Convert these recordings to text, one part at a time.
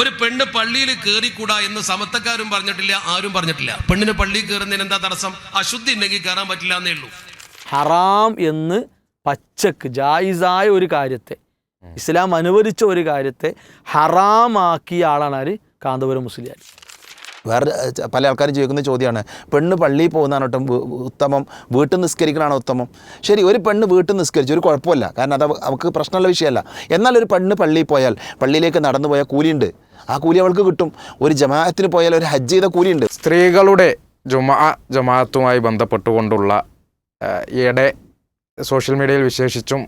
ഒരു പെണ്ണ് പള്ളിയിൽ കയറിക്കൂടാ എന്ന് സമത്തക്കാരും പറഞ്ഞിട്ടില്ല ആരും പറഞ്ഞിട്ടില്ല. പെണ്ണിന് പള്ളിയിൽ കയറുന്നതിന് എന്താ തടസ്സം? അശുദ്ധി ഉണ്ടെങ്കിൽ കയറാൻ പറ്റില്ല എന്നേ ഉള്ളൂ. ഹറാം എന്ന് പച്ചക്ക് ജായിസായ ഒരു കാര്യത്തെ ഇസ്ലാം അനുവദിച്ച ഒരു കാര്യത്തെ ഹറാമാക്കിയ ആളാണ് ആര്? കാന്തപുരം മുസ്ലിയാർ വേറെ പല ആൾക്കാരും ചോദിക്കുന്ന ചോദ്യമാണ് പെണ്ണ് പള്ളിയിൽ പോകുന്നതാണ് കേട്ടോ ഉ- ഉത്തമം? വീട്ടിൽ നിസ്കരിക്കണമാണ് ഉത്തമം? ശരി ഒരു പെണ്ണ് വീട്ടിൽ നിസ്കരിച്ചു ഒരു കുഴപ്പമില്ല കാരണം അത് അവൾക്ക് പ്രശ്നമുള്ള വിഷയമല്ല. എന്നാൽ ഒരു പെണ്ണ് പള്ളിയിൽ പോയാൽ പള്ളിയിലേക്ക് നടന്നു പോയാൽ കൂലിയുണ്ട്. ആ കൂലി അവൾക്ക് കിട്ടും. ഒരു ജമാഅത്തിന് പോയാൽ ഒരു ഹജ്ജ് ചെയ്ത കൂലിയുണ്ട്. സ്ത്രീകളുടെ ജുമാ ജമാഅത്തുമായി ബന്ധപ്പെട്ടുകൊണ്ടുള്ള ഈയിടെ സോഷ്യൽ മീഡിയയിൽ വിശേഷിച്ചും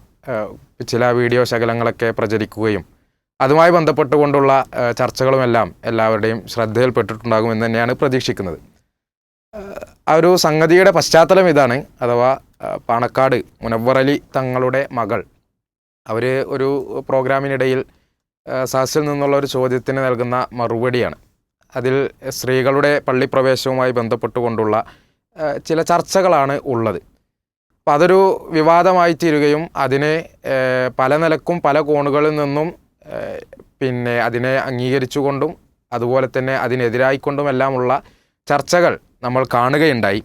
ചില വീഡിയോ ശകലങ്ങളൊക്കെ പ്രചരിക്കുകയും അതുമായി ബന്ധപ്പെട്ടുകൊണ്ടുള്ള ചർച്ചകളുമെല്ലാം എല്ലാവരുടെയും ശ്രദ്ധയിൽപ്പെട്ടിട്ടുണ്ടാകും എന്ന് തന്നെയാണ് പ്രതീക്ഷിക്കുന്നത്. ആ, ഒരു സംഗതിയുടെ പശ്ചാത്തലം ഇതാണ്. അഥവാ പാണക്കാട് മുനവർ അലി തങ്ങളുടെ മകൾ. അവർ ഒരു പ്രോഗ്രാമിനിടയിൽ സാസിൽ നിന്നുള്ള ഒരു ചോദ്യത്തിന് നൽകുന്ന മറുപടിയാണ്. അതിൽ സ്ത്രീകളുടെ പള്ളിപ്രവേശവുമായി ബന്ധപ്പെട്ടുകൊണ്ടുള്ള ചില ചർച്ചകളാണ് ഉള്ളത്. അപ്പം അതൊരു വിവാദമായി തീരുകയും അതിനെ പല നിലക്കും പല കോണുകളിൽ നിന്നും പിന്നെ അതിനെ അംഗീകരിച്ചുകൊണ്ടും അതുപോലെ തന്നെ അതിനെതിരായിക്കൊണ്ടുമെല്ലാമുള്ള ചർച്ചകൾ നമ്മൾ കാണുകയുണ്ടായി.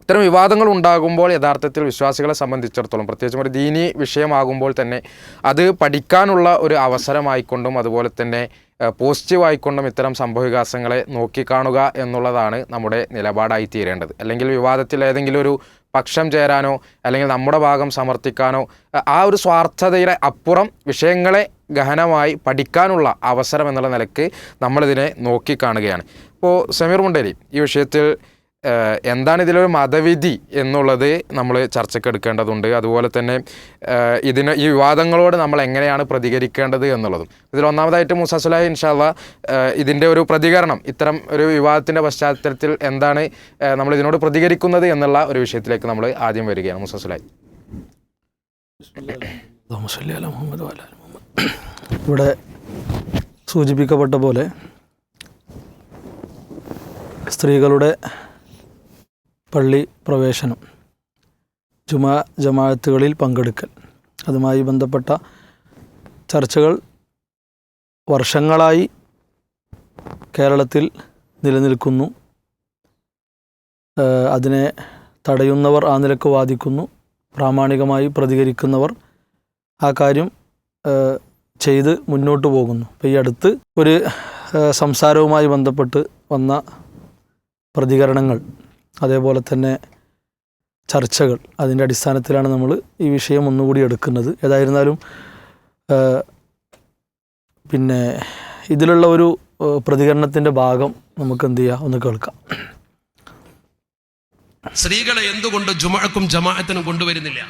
ഇത്തരം വിവാദങ്ങൾ ഉണ്ടാകുമ്പോൾ യഥാർത്ഥത്തിൽ വിശ്വാസികളെ സംബന്ധിച്ചിടത്തോളം പ്രത്യേകിച്ചും ഒരു ദീനി വിഷയമാകുമ്പോൾ തന്നെ അത് പഠിക്കാനുള്ള ഒരു അവസരമായിക്കൊണ്ടും അതുപോലെ തന്നെ പോസിറ്റീവായിക്കൊണ്ടും ഇത്തരം സംഭവവികാസങ്ങളെ നോക്കിക്കാണുക എന്നുള്ളതാണ് നമ്മുടെ നിലപാടായി തീരേണ്ടത് അല്ലെങ്കിൽ വിവാദത്തിൽ ഏതെങ്കിലും ഒരു പക്ഷം ചേരാനോ അല്ലെങ്കിൽ നമ്മുടെ ഭാഗം സമർത്ഥിക്കാനോ ആ ഒരു സ്വാർത്ഥതയുടെ അപ്പുറം വിഷയങ്ങളെ ഗഹനമായി പഠിക്കാനുള്ള അവസരം എന്നുള്ള നിലയ്ക്ക് നമ്മളിതിനെ നോക്കിക്കാണുകയാണ്. ഇപ്പോൾ സമീർ മുണ്ടേരി ഈ വിഷയത്തിൽ എന്താണ് ഇതിലൊരു മതവിധി എന്നുള്ളത് നമ്മൾ ചർച്ചയ്ക്ക് എടുക്കേണ്ടതുണ്ട്. അതുപോലെ തന്നെ ഇതിന് ഈ വിവാദങ്ങളോട് നമ്മൾ എങ്ങനെയാണ് പ്രതികരിക്കേണ്ടത് എന്നുള്ളതും. ഇതിൽ ഒന്നാമതായിട്ട് മുസാസുലായി ഇൻഷാല്ല ഇതിന്റെ ഒരു പ്രതികരണം ഇത്തരം ഒരു വിവാദത്തിന്റെ പശ്ചാത്തലത്തിൽ എന്താണ് നമ്മൾ ഇതിനോട് പ്രതികരിക്കുന്നത് എന്നുള്ള ഒരു വിഷയത്തിലേക്ക് നമ്മൾ ആദ്യം വരികയാണ്. മുസാസുലായി മുഹമ്മദ് വാല മുഹമ്മദ് ഇവിടെ സൂചിപ്പിക്കപ്പെട്ട പോലെ സ്ത്രീകളുടെ പള്ളി പ്രവേശനം ജുമാ ജമാഅത്തുകളിൽ പങ്കെടുക്കൽ അതുമായി ബന്ധപ്പെട്ട ചർച്ചകൾ വർഷങ്ങളായി കേരളത്തിൽ നിലനിൽക്കുന്നു. അതിനെ തടയുന്നവർ ആ നിലയ്ക്ക് വാദിക്കുന്നു പ്രാമാണികമായി പ്രതികരിക്കുന്നവർ. ആ കാര്യം ചെയ്ത് മുന്നോട്ട് പോകുന്നു. അപ്പോൾ ഈ അടുത്ത് ഒരു സംസാരവുമായി ബന്ധപ്പെട്ട് വന്ന പ്രതികരണങ്ങൾ അതേപോലെ തന്നെ ചർച്ചകൾ അതിന്റെ അടിസ്ഥാനത്തിലാണ് നമ്മൾ ഈ വിഷയം ഒന്നുകൂടി എടുക്കുന്നത്. ഏതായിരുന്നാലും പിന്നെ ഇതിലുള്ള ഒരു പ്രതികരണത്തിന്റെ ഭാഗം നമുക്ക് എന്ത് ചെയ്യാം? ഒന്ന് കേൾക്കാം. സ്ത്രീകളെ എന്തുകൊണ്ട് ജുമഴക്കും ജമാഅത്തിനും കൊണ്ടുവരുന്നില്ല?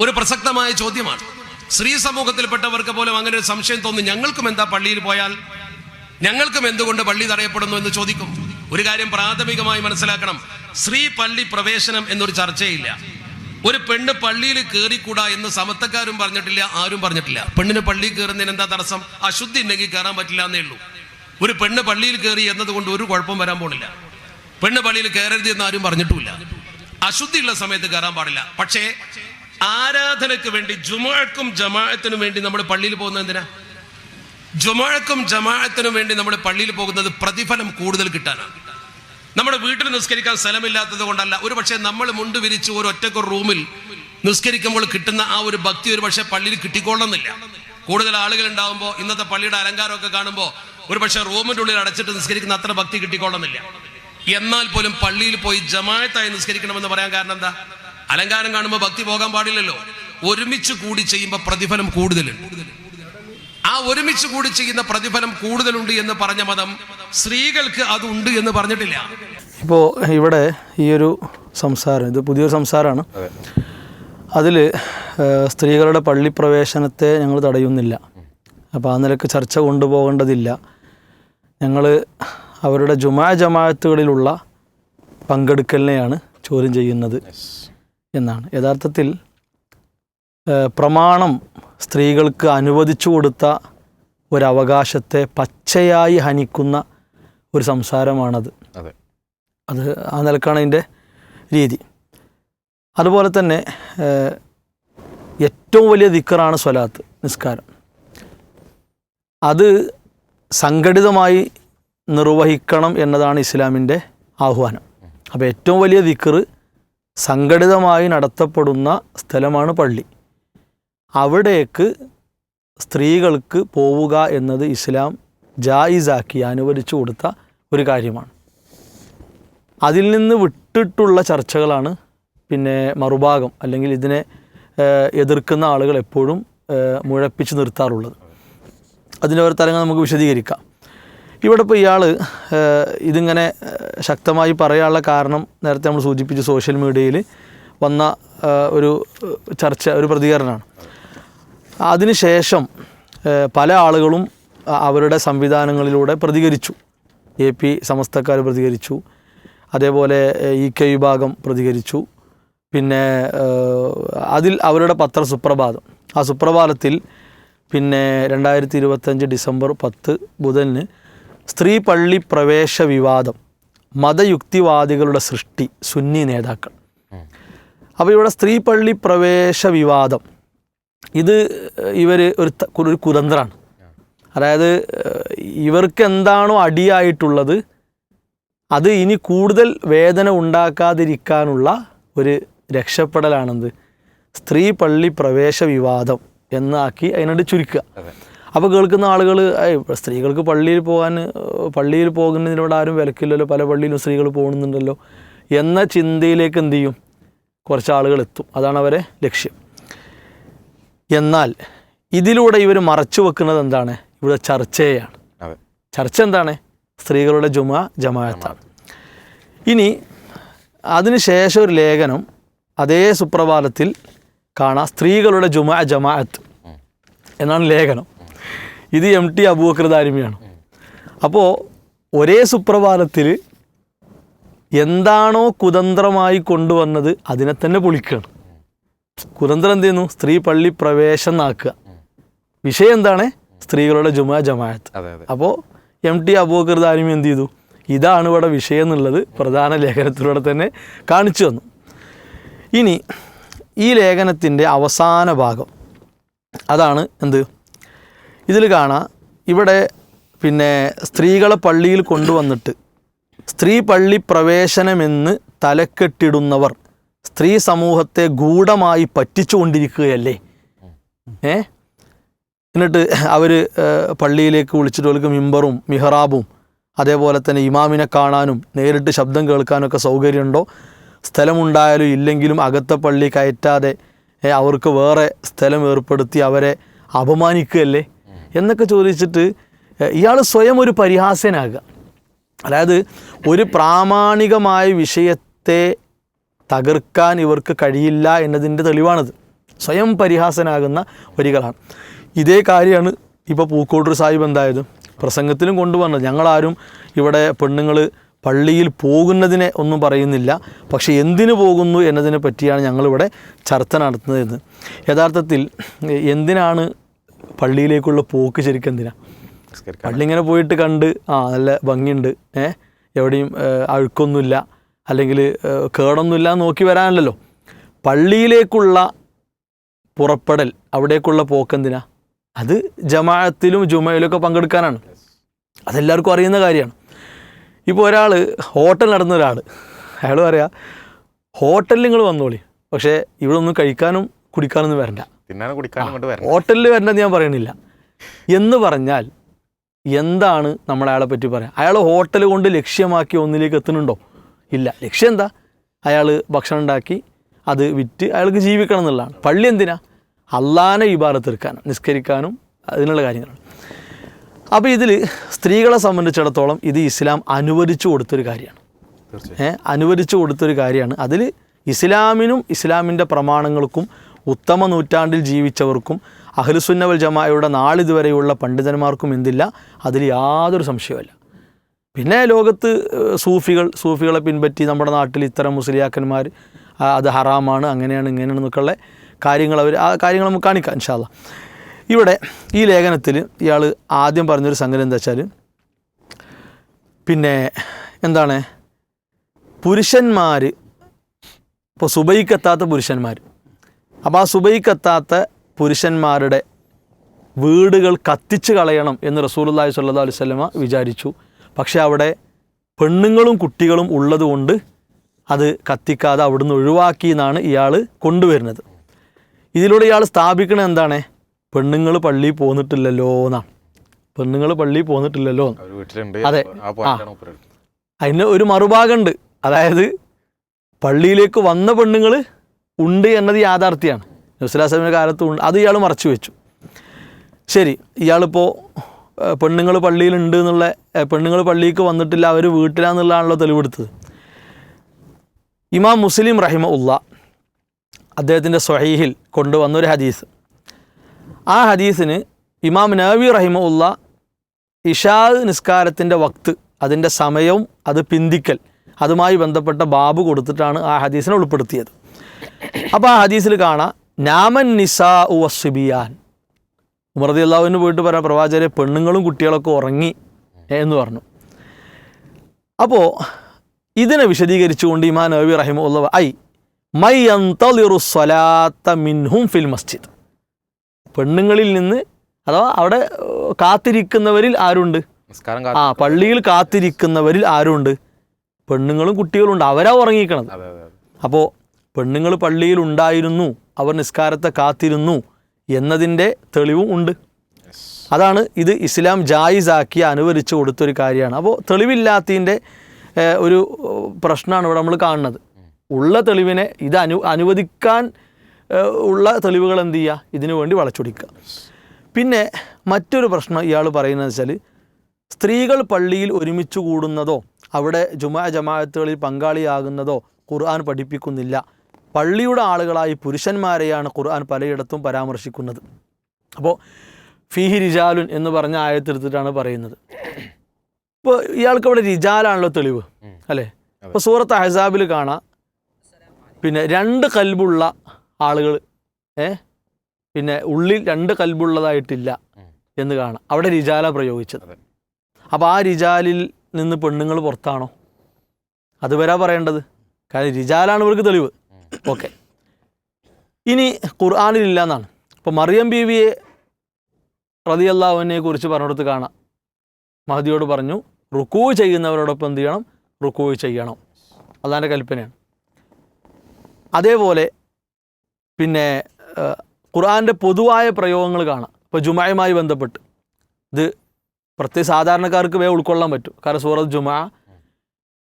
ഒരു പ്രസക്തമായ ചോദ്യമാണ്. സ്ത്രീ സമൂഹത്തിൽപ്പെട്ടവർക്ക് പോലും അങ്ങനെ ഒരു സംശയം തോന്നി ഞങ്ങൾക്കും എന്താ പള്ളിയിൽ പോയാൽ? ഞങ്ങൾക്കും എന്തുകൊണ്ട് പള്ളി തടയപ്പെടുന്നു എന്ന് ചോദിക്കും. ഒരു കാര്യം പ്രാഥമികമായി മനസ്സിലാക്കണം. സ്ത്രീ പള്ളി പ്രവേശനം എന്നൊരു ചർച്ചയില്ല. ഒരു പെണ്ണ് പള്ളിയിൽ കയറിക്കൂടാ എന്ന് സമത്തക്കാരും പറഞ്ഞിട്ടില്ല ആരും പറഞ്ഞിട്ടില്ല. പെണ്ണിന് പള്ളിയിൽ കയറുന്നതിന് എന്താ തടസ്സം? അശുദ്ധി ഉണ്ടെങ്കിൽ കയറാൻ പറ്റില്ല എന്നേ ഉള്ളൂ. ഒരു പെണ്ണ് പള്ളിയിൽ കയറി എന്നതുകൊണ്ട് ഒരു കുഴപ്പം വരാൻ പോണില്ല. പെണ്ണ് പള്ളിയിൽ കയറരുത് എന്ന് ആരും പറഞ്ഞിട്ടുമില്ല. അശുദ്ധിയുള്ള സമയത്ത് കയറാൻ പാടില്ല. പക്ഷേ ആരാധനയ്ക്ക് വേണ്ടി ജുമാഴക്കും ജമാഅത്തിനും വേണ്ടി നമ്മൾ പള്ളിയിൽ പോകുന്നത് എന്തിനാ? ജുമാഴക്കും ജമാഅത്തിനും വേണ്ടി നമ്മൾ പള്ളിയിൽ പോകുന്നത് പ്രതിഫലം കൂടുതൽ കിട്ടാനാണ് നമ്മുടെ വീട്ടിൽ നിസ്കരിക്കാൻ സ്ഥലമില്ലാത്തത് കൊണ്ടല്ല. ഒരു പക്ഷേ നമ്മൾ മുണ്ട് വിരിച്ച് ഒരു ഒറ്റയ്ക്ക് റൂമിൽ നിസ്കരിക്കുമ്പോൾ കിട്ടുന്ന ആ ഒരു ഭക്തി ഒരു പക്ഷേ പള്ളിയിൽ കിട്ടിക്കൊള്ളുന്നില്ല. കൂടുതൽ ആളുകൾ ഉണ്ടാകുമ്പോൾ ഇന്നത്തെ പള്ളിയുടെ അലങ്കാരമൊക്കെ കാണുമ്പോൾ ഒരു പക്ഷേ റൂമിന്റെ ഉള്ളിൽ അടച്ചിട്ട് നിസ്കരിക്കുന്ന അത്ര ഭക്തി കിട്ടിക്കൊള്ളുന്നില്ല. എന്നാൽ പോലും പള്ളിയിൽ പോയി ജമായത്തായി നിസ്കരിക്കണമെന്ന് പറയാൻ കാരണം എന്താ? അലങ്കാരം കാണുമ്പോൾ ഭക്തി പോകാൻ പാടില്ലല്ലോ. ഒരുമിച്ച് കൂടി ചെയ്യുമ്പോൾ പ്രതിഫലം കൂടുതലുണ്ട്. ആ ഒരുമിച്ച് കൂടി ചെയ്യുന്ന പ്രതിഫലം കൂടുതലുണ്ട് എന്ന് പറഞ്ഞ മതം സ്ത്രീകൾക്ക് അതുണ്ട് എന്ന് പറഞ്ഞിട്ടില്ല. ഇപ്പോൾ ഇവിടെ ഈ ഒരു സംസാരം ഇത് പുതിയൊരു സംസാരമാണ്. അതിൽ സ്ത്രീകളുടെ പള്ളി പ്രവേശനത്തെ ഞങ്ങൾ തടയുന്നില്ല. അപ്പോൾ ആ നിലയ്ക്ക് ചർച്ച കൊണ്ടുപോകേണ്ടതില്ല. ഞങ്ങൾ അവരുടെ ജുമാ ജമാഅത്തുകളിലുള്ള പങ്കെടുക്കലിനെയാണ് ചോദ്യം ചെയ്യുന്നത്. എന്നാണ്. യഥാർത്ഥത്തിൽ പ്രമാണം സ്ത്രീകൾക്ക് അനുവദിച്ചു കൊടുത്ത ഒരവകാശത്തെ പച്ചയായി ഹനിക്കുന്ന ഒരു സംസാരമാണത്. അതെ. അത് ആ നിലക്കാണ് അതിന്റെ രീതി. അതുപോലെ തന്നെ ഏറ്റവും വലിയ ദിക്കറാണ് സ്വലാത്ത് നിസ്കാരം. അത് സംഘടിതമായി നിർവഹിക്കണം എന്നതാണ് ഇസ്ലാമിന്റെ ആഹ്വാനം. അപ്പോൾ ഏറ്റവും വലിയ ദിക്കറ് സംഘടിതമായി നടത്തപ്പെടുന്ന സ്ഥലമാണ് പള്ളി. അവിടേക്ക് സ്ത്രീകൾക്ക് പോവുക എന്നത് ഇസ്ലാം ജായിസാക്കി അനുവദിച്ചു കൊടുത്ത ഒരു കാര്യമാണ്. അതിൽ നിന്ന് വിട്ടിട്ടുള്ള ചർച്ചകളാണ് പിന്നെ മറുഭാഗം അല്ലെങ്കിൽ ഇതിനെ എതിർക്കുന്ന ആളുകൾ എപ്പോഴും മുഴപ്പിച്ച് നിർത്താറുള്ളത്. അതിന്റെ ഒരു തരങ്ങൾ നമുക്ക് വിശദീകരിക്കാം. ഇവിടെ ഇപ്പോൾ ഇയാൾ ഇതിങ്ങനെ ശക്തമായി പറയാനുള്ള കാരണം നേരത്തെ നമ്മൾ സൂചിപ്പിച്ചു സോഷ്യൽ മീഡിയയിൽ വന്ന ഒരു ചർച്ച ഒരു പ്രതികരണമാണ്. അതിനുശേഷം പല ആളുകളും അവരുടെ സംവിധാനങ്ങളിലൂടെ പ്രതികരിച്ചു. എ പി സമസ്തക്കാർ പ്രതികരിച്ചു. അതേപോലെ ഇ കെ വിഭാഗം പ്രതികരിച്ചു. പിന്നെ അതിൽ അവരുടെ പത്ര സുപ്രഭാതം. ആ സുപ്രഭാതത്തിൽ പിന്നെ രണ്ടായിരത്തി ഇരുപത്തഞ്ച് ഡിസംബർ പത്ത് ബുധന് സ്ത്രീ പള്ളി പ്രവേശ വിവാദം മതയുക്തിവാദികളുടെ സൃഷ്ടി സുന്നി നേതാക്കൾ. അപ്പോൾ ഇവിടെ സ്ത്രീ പള്ളി പ്രവേശ വിവാദം ഇത് ഇവർ ഒരു ഒരു കുതന്ത്രമാണ് അതായത് ഇവർക്ക് എന്താണോ അടിയായിട്ടുള്ളത് അത് ഇനി കൂടുതൽ വേദന ഉണ്ടാക്കാതിരിക്കാനുള്ള ഒരു രക്ഷപ്പെടലാണെന്ത്? സ്ത്രീ പള്ളി പ്രവേശ വിവാദം എന്നാക്കി അതിനോട് ചുരുക്കുക. അപ്പോൾ കേൾക്കുന്ന ആളുകൾ സ്ത്രീകൾക്ക് പള്ളിയിൽ പോകാൻ പള്ളിയിൽ പോകുന്നതിനോട് ആരും വിലക്കില്ലല്ലോ. പല പള്ളിയിലും സ്ത്രീകൾ പോകുന്നുണ്ടല്ലോ. എന്ന ചിന്തയിലേക്ക് എന്തു ചെയ്യും? കുറച്ച് ആളുകൾ എത്തും. അതാണ് അവരെ ലക്ഷ്യം. എന്നാൽ ഇതിലൂടെ ഇവർ മറച്ചു വെക്കുന്നത് എന്താണ്? ഇവിടെ ചർച്ചയാണ്. ചർച്ച എന്താണ്? സ്ത്രീകളുടെ ജുമ ജമാഅത്താണ്. ഇനി അതിനുശേഷം ഒരു ലേഖനം അതേ സുപ്രഭാതത്തിൽ കാണാം. സ്ത്രീകളുടെ ജുമ ജമാഅത്ത് എന്നാണ് ലേഖനം. ഇത് എം ടി അബൂബക്കർ ദാരിമിയാണ്. അപ്പോൾ ഒരേ സുപ്രഭാതത്തിൽ എന്താണോ കുതന്ത്രമായി കൊണ്ടുവന്നത് അതിനെ തന്നെ പൊളിക്കുകയാണ് കുതന്ത്രം എന്ത് ചെയ്യുന്നു? സ്ത്രീ പള്ളി പ്രവേശം നാക്കുക. വിഷയം എന്താണ്? സ്ത്രീകളുടെ ജുമാ ജമാഅത്ത്. അതെ അതെ. അപ്പോൾ എം ടി അബൂബക്കർ ദാരിമി എന്ത് ചെയ്തു? ഇതാണ് ഇവിടെ വിഷയം എന്നുള്ളത് പ്രധാന ലേഖനത്തിലൂടെ തന്നെ കാണിച്ചു തന്നു. ഇനി ഈ ലേഖനത്തിന്റെ അവസാന ഭാഗം. അതാണ് എന്ത്? ഇതിൽ കാണാം ഇവിടെ പിന്നെ സ്ത്രീകളെ പള്ളിയിൽ കൊണ്ടുവന്നിട്ട് സ്ത്രീ പള്ളി പ്രവേശനമെന്ന് തലക്കെട്ടിടുന്നവർ സ്ത്രീ സമൂഹത്തെ ഗൂഢമായി പറ്റിച്ചുകൊണ്ടിരിക്കുകയല്ലേ? ഏ? എന്നിട്ട് അവർ പള്ളിയിലേക്ക് വിളിച്ചിട്ട് അവർക്ക് മിമ്പറും മിഹറാബും അതേപോലെ തന്നെ ഇമാമിനെ കാണാനും നേരിട്ട് ശബ്ദം കേൾക്കാനൊക്കെ സൗകര്യമുണ്ടോ? സ്ഥലമുണ്ടായാലും ഇല്ലെങ്കിലും അകത്തെ പള്ളി കയറ്റാതെ അവർക്ക് വേറെ സ്ഥലം ഏർപ്പെടുത്തി അവരെ അപമാനിക്കുകയല്ലേ? എന്നൊക്കെ ചോദിച്ചിട്ട് ഇയാൾ സ്വയം ഒരു പരിഹാസ്യനാകുക. അതായത് ഒരു പ്രാമാണികമായ വിഷയത്തെ തകർക്കാൻ ഇവർക്ക് കഴിയില്ല എന്നതിന്റെ തെളിവാണിത്. സ്വയം പരിഹാസനാകുന്ന വരികളാണ് ഇതേ കാര്യമാണ് ഇപ്പോൾ പൂക്കോട്ടൂർ സാഹിബ് എന്തായത് പ്രസംഗത്തിലും കൊണ്ടുവന്നത്. ഞങ്ങളാരും ഇവിടെ പെണ്ണുങ്ങൾ പള്ളിയിൽ പോകുന്നതിനെ ഒന്നും പറയുന്നില്ല. പക്ഷേ എന്തിനു പോകുന്നു എന്നതിനെ പറ്റിയാണ് ഞങ്ങളിവിടെ ചർച്ച നടത്തുന്നതെന്ന് യഥാർത്ഥത്തിൽ എന്തിനാണ് പള്ളിയിലേക്കുള്ള പോക്ക് ശരിക്കും എന്തിനാ? പള്ളി ഇങ്ങനെ പോയിട്ട് കണ്ട് ആ നല്ല ഭംഗിയുണ്ട് ഏഹ് എവിടെയും അഴുക്കൊന്നുമില്ല അല്ലെങ്കിൽ കേടൊന്നുമില്ല നോക്കി വരാനല്ലോ പള്ളിയിലേക്കുള്ള പുറപ്പെടൽ അവിടേക്കുള്ള പോക്കെന്തിനാ അത് ജമാഅത്തിലും ഒക്കെ പങ്കെടുക്കാനാണ്. അതെല്ലാവർക്കും അറിയുന്ന കാര്യമാണ്. ഇപ്പോൾ ഒരാൾ ഹോട്ടൽ നടന്ന ഒരാൾ അയാൾ പറയാ ഹോട്ടലിൽ നിങ്ങൾ വന്നോളി പക്ഷേ ഇവിടെ ഒന്നും കഴിക്കാനും കുടിക്കാനൊന്നും വരണ്ട. കുടിക്കാൻ കൊണ്ട് വരണം. ഹോട്ടലിൽ വരണമെന്ന് ഞാൻ പറയണില്ല. എന്ന് പറഞ്ഞാൽ എന്താണ് നമ്മൾ അയാളെ പറ്റി പറയാം? അയാൾ ഹോട്ടൽ കൊണ്ട് ലക്ഷ്യമാക്കി ഒന്നിലേക്ക് എത്തുന്നുണ്ടോ? ഇല്ല. ലക്ഷ്യം എന്താ? അയാൾ ഭക്ഷണം ഉണ്ടാക്കി അത് വിറ്റ് അയാൾക്ക് ജീവിക്കണം എന്നുള്ളതാണ്. പള്ളി എന്തിനാ? അള്ളാനെ വിഭാഗത്തെടുക്കാനും നിസ്കരിക്കാനും അതിനുള്ള കാര്യങ്ങളാണ്. അപ്പോൾ ഇതിൽ സ്ത്രീകളെ സംബന്ധിച്ചിടത്തോളം ഇത് ഇസ്ലാം അനുവദിച്ചു കൊടുത്തൊരു കാര്യമാണ്. ഏഹ് അനുവദിച്ചു കൊടുത്തൊരു കാര്യമാണ്. അതിൽ ഇസ്ലാമിനും ഇസ്ലാമിന്റെ പ്രമാണങ്ങൾക്കും ഉത്തമ നൂറ്റാണ്ടിൽ ജീവിച്ചവർക്കും അഹ്ലുസുന്നവൽ ജമായയുടെ നാളിതുവരെയുള്ള പണ്ഡിതന്മാർക്കും എന്തില്ല അതിൽ യാതൊരു സംശയമല്ല പിന്നെ ലോകത്ത് സൂഫികൾ സൂഫികളെ പിൻപറ്റി നമ്മുടെ നാട്ടിൽ ഇത്തരം മുസ്ലിയാക്കന്മാർ അത് ഹറാമാണ് അങ്ങനെയാണ് ഇങ്ങനെയാണ് എന്നൊക്കെയുള്ള കാര്യങ്ങൾ അവർ ആ കാര്യങ്ങൾ നമുക്ക് കാണിക്കാം ഇൻഷാല്ല ഇവിടെ ഈ ലേഖനത്തിൽ ഇയാൾ ആദ്യം പറഞ്ഞൊരു സംഗതി എന്താ വെച്ചാൽ പിന്നെ എന്താണ് പുരുഷന്മാർ ഇപ്പോൾ സുബൈക്കെത്താത്ത പുരുഷന്മാർ അപ്പോൾ ആ സുബൈക്കെത്താത്ത പുരുഷന്മാരുടെ വീടുകൾ കത്തിച്ച് കളയണം എന്ന് റസൂലുള്ളാഹി സ്വല്ലല്ലാഹു അലൈഹി വസല്ലമ വിചാരിച്ചു. പക്ഷേ അവിടെ പെണ്ണുങ്ങളും കുട്ടികളും ഉള്ളതുകൊണ്ട് അത് കത്തിക്കാതെ അവിടുന്ന് ഒഴിവാക്കി എന്നാണ് ഇയാൾ കൊണ്ടുവരുന്നത്. ഇതിലൂടെ ഇയാൾ സ്ഥാപിക്കണത് എന്താണ്? പെണ്ണുങ്ങൾ പള്ളിയിൽ പോന്നിട്ടില്ലല്ലോ എന്നാണ്. പെണ്ണുങ്ങൾ പള്ളിയിൽ പോന്നിട്ടില്ലല്ലോ അതെ. ആ അതിന് ഒരു മറുഭാഗമുണ്ട്. അതായത് പള്ളിയിലേക്ക് വന്ന പെണ്ണുങ്ങൾ ഉണ്ട് എന്നത് യാഥാർത്ഥ്യമാണ് നബ്സുലാസ്ലമിന്റെ കാലത്ത് ഉണ്ട്. അത് ഇയാൾ മറച്ചു വെച്ചു. ശരി ഇയാളിപ്പോൾ പെണ്ണുങ്ങൾ പള്ളിയിലുണ്ട് എന്നുള്ള പെണ്ണുങ്ങൾ പള്ളിക്ക് വന്നിട്ടില്ല അവർ വീട്ടിലാന്നുള്ളതാണല്ലോ തെളിവെടുത്തത്. ഇമാം മുസ്ലിം റഹിമ ഉള്ള അദ്ദേഹത്തിന്റെ സ്വഹീഹിൽ കൊണ്ടുവന്നൊരു ഹദീസ്. ആ ഹദീസിന് ഇമാം നബി റഹിമ ഉള്ള ഇഷാ നിസ്കാരത്തിന്റെ വക്ത് അതിന്റെ സമയവും അത് പിന്തിക്കൽ അതുമായി ബന്ധപ്പെട്ട ബാബ് കൊടുത്തിട്ടാണ് ആ ഹദീസിനെ ഉൾപ്പെടുത്തിയത് അപ്പോൾ ആ ഹദീസിൽ കാണാം നാമൻ നിസാ വസ്ബിയാൻ ഉമർദി അള്ളാഹുവിന് പോയിട്ട് പറയാം പ്രവാചകരെ പെണ്ണുങ്ങളും കുട്ടികളൊക്കെ ഉറങ്ങി എന്ന് പറഞ്ഞു. അപ്പോൾ ഇതിനെ വിശദീകരിച്ചുകൊണ്ട് ഇമാൻ നബി റഹിമുള്ള ഐ മൈ അന്തളിറു സ്വലാത്ത മിൻഹും ഫിൽ മസ്ജിദ്. പെണ്ണുങ്ങളിൽ നിന്ന് അഥവാ അവിടെ കാത്തിരിക്കുന്നവരിൽ ആരുണ്ട്? ആ പള്ളിയിൽ കാത്തിരിക്കുന്നവരിൽ ആരുണ്ട്? പെണ്ണുങ്ങളും കുട്ടികളും ഉണ്ട് അവരാ ഉറങ്ങിക്കണത്. അപ്പോൾ പെണ്ണുങ്ങൾ പള്ളിയിൽ ഉണ്ടായിരുന്നു അവർ നിസ്കാരത്തെ കാത്തിരുന്നു. എന്നതിന്റെ തെളിവും ഉണ്ട്. അതാണ് ഇത് ഇസ്ലാം ജായിസാക്കി അനുവദിച്ചു കൊടുത്തൊരു കാര്യമാണ്. അപ്പോൾ തെളിവില്ലാത്തതിന്റെ ഒരു പ്രശ്നമാണ് ഇവിടെ നമ്മൾ കാണുന്നത്. ഉള്ള തെളിവിനെ ഇത് അനു അനുവദിക്കാൻ ഉള്ള തെളിവുകൾ എന്ത് ചെയ്യുക? ഇതിനു വേണ്ടി വളച്ചൊടിക്കുക. പിന്നെ മറ്റൊരു പ്രശ്നം ഇയാൾ പറയുന്നത് വെച്ചാൽ സ്ത്രീകൾ പള്ളിയിൽ ഒരുമിച്ച് കൂടുന്നതോ അവിടെ ജുമാ ജമാഅത്തുകളിൽ പങ്കാളിയാകുന്നതോ ഖുർആൻ പഠിപ്പിക്കുന്നില്ല. പള്ളിയുടെ ആളുകളായി പുരുഷന്മാരെയാണ് ഖുർആൻ പലയിടത്തും പരാമർശിക്കുന്നത്. അപ്പോൾ ഫിഹി റിജാലുൻ എന്ന് പറഞ്ഞ ആയത്തെടുത്തിട്ടാണ് പറയുന്നത്. ഇപ്പോൾ ഇയാൾക്ക് അവിടെ റിജാലാണല്ലോ തെളിവ് അല്ലേ? ഇപ്പോൾ സൂറത്ത് അഹസാബിൽ കാണാം. പിന്നെ രണ്ട് കൽബുള്ള ആളുകൾ ഏ? പിന്നെ ഉള്ളിൽ രണ്ട് കൽബുള്ളതായിട്ടില്ല എന്ന് കാണാം. അവിടെ റിജാല പ്രയോഗിച്ചത്. അപ്പോൾ ആ റിജാലിൽ നിന്ന് പെണ്ണുങ്ങൾ പുറത്താണോ? അത് വരാ പറയേണ്ടത്. കാരണം റിജാലാണ് ഇവർക്ക് തെളിവ്. ഓക്കെ. ഇനി ഖുർആാനിലില്ല എന്നാണ്. ഇപ്പോൾ മറിയം ബീവിയെ റതിയല്ലാവിനെ കുറിച്ച് പറഞ്ഞിടത്ത് കാണാം. മഹദിയോട് പറഞ്ഞു റുക്കൂ ചെയ്യുന്നവരോടൊപ്പം എന്ത് ചെയ്യണം? റുക്കൂ ചെയ്യണം. അതാന്റെ കൽപ്പനയാണ്. അതേപോലെ പിന്നെ ഖുർആാന്റെ പൊതുവായ പ്രയോഗങ്ങൾ കാണാം. ഇപ്പോൾ ജുമായുമായി ബന്ധപ്പെട്ട്. ഇത് പ്രത്യേക സാധാരണക്കാർക്ക് വേ ഉൾക്കൊള്ളാൻ പറ്റും. കാരണം സൂറത്ത് ജുമാ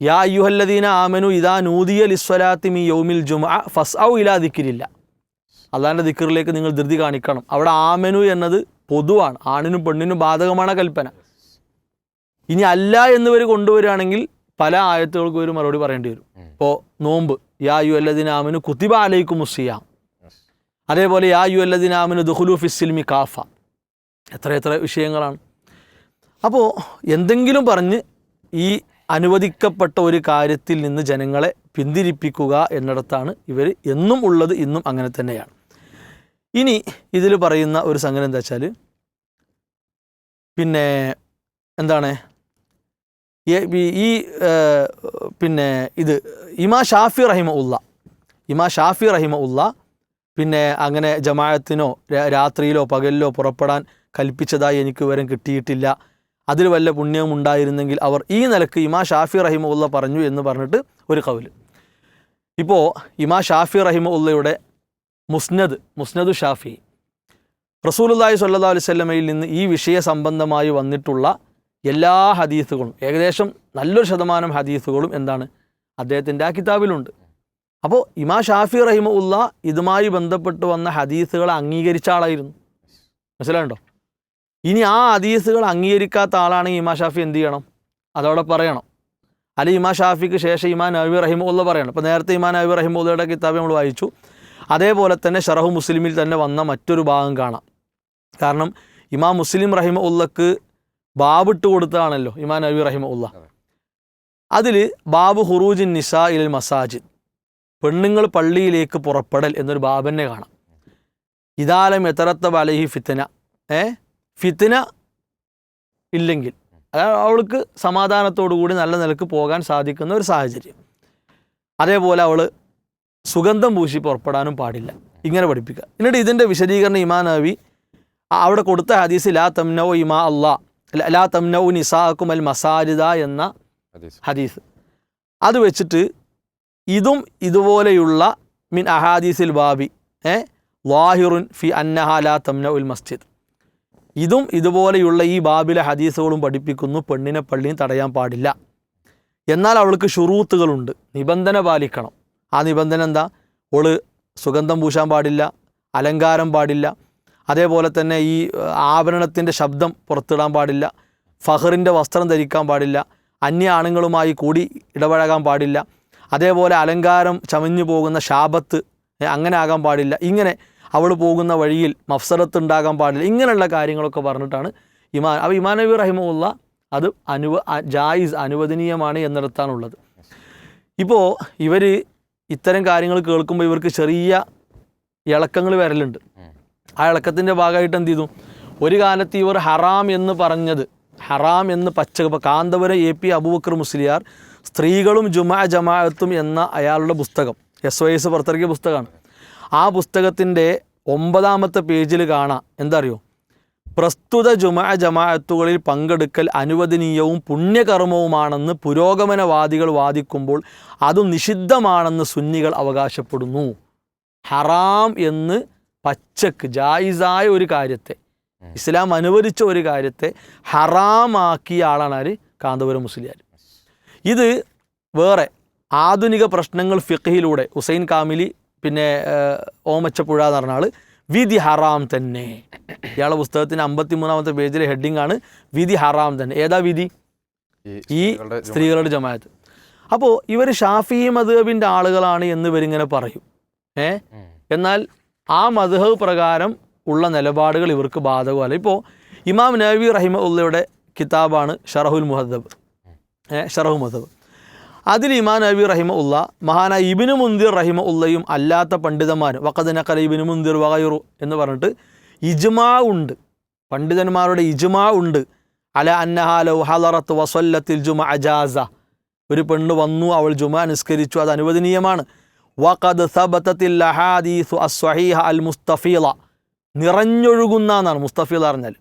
യാ അയ്യുഹല്ലദീന ആമനു ഇതാ നൂദിയ ഇസ്വലാത്തി മി യൗമിൽ ജുമ ഫസ് ഔ ഇലാ ദിക്കിരില്ല അള്ളാന്റെ ദിക്കറിലേക്ക് നിങ്ങൾ ധൃതി കാണിക്കണം. അവിടെ ആമനു എന്നത് പൊതുവാണ്. ആണിനും പെണ്ണിനും ബാധകമാണ് കൽപ്പന. ഇനി അല്ല എന്നിവർ കൊണ്ടുവരികയാണെങ്കിൽ പല ആയത്തുകൾക്കും ഒരു മറുപടി പറയേണ്ടി വരും. ഇപ്പോൾ നോമ്പ്. യാ യു അല്ലദിനാമിന് ആമനു കുത്തിബ അലൈക്കും മുസിയാം അതേപോലെ യാ യു അല്ലദിനാമിന് ആമനു ദുഹുലു ഫിസിൽമി കാഫ. എത്ര എത്ര വിഷയങ്ങളാണ്. അപ്പോൾ എന്തെങ്കിലും പറഞ്ഞ് ഈ അനുവദിക്കപ്പെട്ട ഒരു കാര്യത്തിൽ നിന്ന് ജനങ്ങളെ പിന്തിരിപ്പിക്കുക എന്നിടത്താണ് ഇവർ എന്നും ഉള്ളത് ഇന്നും അങ്ങനെ തന്നെയാണ്. ഇനി ഇതിൽ പറയുന്ന ഒരു സംഗതി എന്താ വെച്ചാൽ പിന്നെ എന്താണ്? ഈ- പിന്നെ ഇത് ഇമാ ഷാഫി റഹിമ ഉള്ള ഇമാ ഷാഫി റഹിമ ഉള്ള പിന്നെ അങ്ങനെ ജമാഅത്തിനോ രാത്രിയിലോ പകലിലോ പുറപ്പെടാൻ കൽപ്പിച്ചതായി എനിക്ക് വിവരം കിട്ടിയിട്ടില്ല. അതിൽ വല്ല പുണ്യവും ഉണ്ടായിരുന്നെങ്കിൽ അവർ ഈ നിലയ്ക്ക് ഇമാ ഷാഫി റഹിമ ഉള്ള പറഞ്ഞു എന്ന് പറഞ്ഞിട്ട് ഒരു കൗൽ. ഇപ്പോൾ ഇമാ ഷാഫി റഹിമ ഉള്ളയുടെ മുസ്നദ് മുസ്നദു ഷാഫി റസൂലുല്ലാഹി സല്ലാ അലൈഹി വസല്ലമയിൽ നിന്ന് ഈ വിഷയ സംബന്ധമായി വന്നിട്ടുള്ള എല്ലാ ഹദീസുകളും ഏകദേശം നല്ലൊരു ശതമാനം ഹദീസുകളും എന്താണ്? അദ്ദേഹത്തിന്റെ ആ കിതാബിലുണ്ട്. അപ്പോൾ ഇമാ ഷാഫി റഹിമ ഉള്ള ഇതുമായി ബന്ധപ്പെട്ട് വന്ന ഹദീസുകളെ അംഗീകരിച്ച ആളായിരുന്നു. മനസ്സിലായുണ്ടോ ഇനി ആ ഹദീസുകൾ അംഗീകരിക്കാത്ത ആളാണെങ്കിൽ ഇമാ ഷാഫി എന്ത് ചെയ്യണം? അതവിടെ പറയണം. അല്ലെ ഇമാ ഷാഫിക്ക് ശേഷം ഇമാൻ നബി റഹിമുള്ള പറയണം. ഇപ്പോൾ നേരത്തെ ഇമാൻ നബി റഹിമുള്ളയുടെ കിതാബ് നമ്മൾ വായിച്ചു. അതേപോലെ തന്നെ ഷറഹു മുസ്ലിമിൽ തന്നെ വന്ന മറ്റൊരു ഭാഗം കാണാം. കാരണം ഇമാ മുസ്ലിം റഹിമ ഉള്ളക്ക് ബാബിട്ട് കൊടുത്തതാണല്ലോ ഇമാൻ നബി റഹിമ ഉള്ള അതിൽ ബാബു ഹുറൂജിൻ നിസാ ഇൽ മസാജിദ്. പെണ്ണുങ്ങൾ പള്ളിയിലേക്ക് പുറപ്പെടൽ എന്നൊരു ബാബന്നെ കാണാം. ഇതാലം എത്തറത്ത വലഹി ഫിത്തന ഏ? ഫിത്തന ഇല്ലെങ്കിൽ. അതായത് അവൾക്ക് സമാധാനത്തോടു കൂടി നല്ല നിലയ്ക്ക് പോകാൻ സാധിക്കുന്ന ഒരു സാഹചര്യം. അതേപോലെ അവൾ സുഗന്ധം പൂശി പുറപ്പെടാനും പാടില്ല. ഇങ്ങനെ പഠിപ്പിക്കുക. എന്നിട്ട് ഇതിന്റെ വിശദീകരണം ഇമാ നബി അവിടെ കൊടുത്ത ഹദീസ് ലാ തംനൗ ഇമാ അള്ളാ ലാ തംനൗ നിസാക്കും അൽ മസാരിദ എന്ന ഹദീസ്. ഹദീസ്. അത് വെച്ചിട്ട് ഇതും ഇതുപോലെയുള്ള മിൻ അഹാദീസിൽ ബാബി ഏ വാഹിറുൻ ഫി അന്നഹ ലാ തംന ഉൽ മസ്ജിദ്. ഇതും ഇതുപോലെയുള്ള ഈ ബാബിലെ ഹദീസുകളും പഠിപ്പിക്കുന്നു. പെണ്ണിനെ പള്ളിയും തടയാൻ പാടില്ല. എന്നാൽ അവൾക്ക് ഷുറൂത്തുകളുണ്ട് നിബന്ധന പാലിക്കണം. ആ നിബന്ധന എന്താ? ഓൾ സുഗന്ധം പൂശാൻ പാടില്ല അലങ്കാരം പാടില്ല അതേപോലെ തന്നെ ഈ ആഭരണത്തിന്റെ ശബ്ദം പുറത്തിടാൻ പാടില്ല ഫഹറിന്റെ വസ്ത്രം ധരിക്കാൻ പാടില്ല അന്യ ആണുങ്ങളുമായി കൂടി ഇടപഴകാൻ പാടില്ല അതേപോലെ അലങ്കാരം ചമഞ്ഞു പോകുന്ന ശാപത്ത് അങ്ങനെ ആകാൻ പാടില്ല. ഇങ്ങനെ അവൾ പോകുന്ന വഴിയിൽ മഫ്സറത്ത് ഉണ്ടാകാൻ പാടില്ല. ഇങ്ങനെയുള്ള കാര്യങ്ങളൊക്കെ പറഞ്ഞിട്ടാണ് ഇമാൻ അപ്പോൾ ഇമാൻ നബി റഹിമുള്ള അത് അനുവ ജായിസ് അനുവദനീയമാണ് എന്നിടത്താണുള്ളത്. ഇപ്പോൾ ഇവർ ഇത്തരം കാര്യങ്ങൾ കേൾക്കുമ്പോൾ ഇവർക്ക് ചെറിയ ഇളക്കങ്ങൾ വരലുണ്ട്. ആ ഇളക്കത്തിന്റെ ഭാഗമായിട്ട് എന്ത് ചെയ്തു? ഒരു കാലത്ത് ഇവർ ഹറാം എന്ന് പറഞ്ഞത് ഹറാം എന്ന് പച്ച കാന്തപുരം എ പി അബൂബക്കർ മുസ്ലിയാർ സ്ത്രീകളും ജുമാ ജമാഅത്തും എന്ന അയാളുടെ പുസ്തകം എസ് വൈ എസ് പുറത്തിറക്കിയ പുസ്തകമാണ്. ആ പുസ്തകത്തിന്റെ ഒമ്പതാമത്തെ പേജിൽ കാണാം. എന്താ അറിയോ പ്രസ്തുത ജുമാ ജമാഅത്തുകളിൽ പങ്കെടുക്കൽ അനുവദനീയവും പുണ്യകർമ്മവുമാണെന്ന് പുരോഗമനവാദികൾ വാദിക്കുമ്പോൾ അത് നിഷിദ്ധമാണെന്ന് സുന്നികൾ അവകാശപ്പെടുന്നു. ഹറാം എന്ന് പച്ചക്ക് ജായിസായ ഒരു കാര്യത്തെ ഇസ്ലാം അനുവദിച്ച ഒരു കാര്യത്തെ ഹറാമാക്കിയ ആളാണ് ആര്? കാന്തപുരം മുസ്ലിയാർ ഇത് വേറെ ആധുനിക പ്രശ്നങ്ങൾ ഫിഖഹിലൂടെ ഹുസൈൻ കാമിലി പിന്നെ ഓമച്ചപ്പുഴ എന്ന് പറഞ്ഞ ആൾ വിധി ഹറാം തന്നെ. ഇയാളെ പുസ്തകത്തിന് അമ്പത്തി മൂന്നാമത്തെ പേജിലെ ഹെഡിങ് ആണ് വിധി ഹറാം തന്നെ. ഏതാ വിധി ഈ സ്ത്രീകളുടെ ജുമ- സ്ത്രീകളുടെ ജമാഅത്ത്. അപ്പോൾ ഇവർ ഷാഫി മധുഹബിന്റെ ആളുകളാണ് എന്ന് ഇവരിങ്ങനെ പറയും. ഏ? എന്നാൽ ആ മധുഹബ് പ്രകാരം ഉള്ള നിലപാടുകൾ ഇവർക്ക് ബാധകമല്ല. ഇപ്പോൾ ഇമാം നബി റഹിമ ഉള്ളയുടെ കിതാബാണ് ഷറഹുൽ മുഹദ്ദബ്. ഷറഹു മുഹദ്ദബ്. അതിൽ ഇമാൻ നബി റഹിമ ഉള്ള മഹാനായ ഇബിനു മുന്തിർ റഹിമ ഉള്ളയും അല്ലാത്ത പണ്ഡിതന്മാരും ഇബിന് ഇബിനു മുന്തിർ വകയുറു എന്ന് പറഞ്ഞിട്ട് ഇജ്മാ ഉണ്ട്. പണ്ഡിതന്മാരുടെ ഇജ്മാ ഉണ്ട്. അല അന്നഹാലോ ഹലറത്ത് വസൊല്ലത്തിൽ ജുമ അജാസ ഒരു പെണ്ണ് വന്നു അവൾ ജുമ നിസ്കരിച്ചു അത് അനുവദനീയമാണ്. വഖദ് സബത്തത്തിൽ അഹാദീസു അസ്വഹീഹ അൽ മുസ്തഫീല നിറഞ്ഞൊഴുകുന്ന എന്നാണ് മുസ്തഫീല പറഞ്ഞാൽ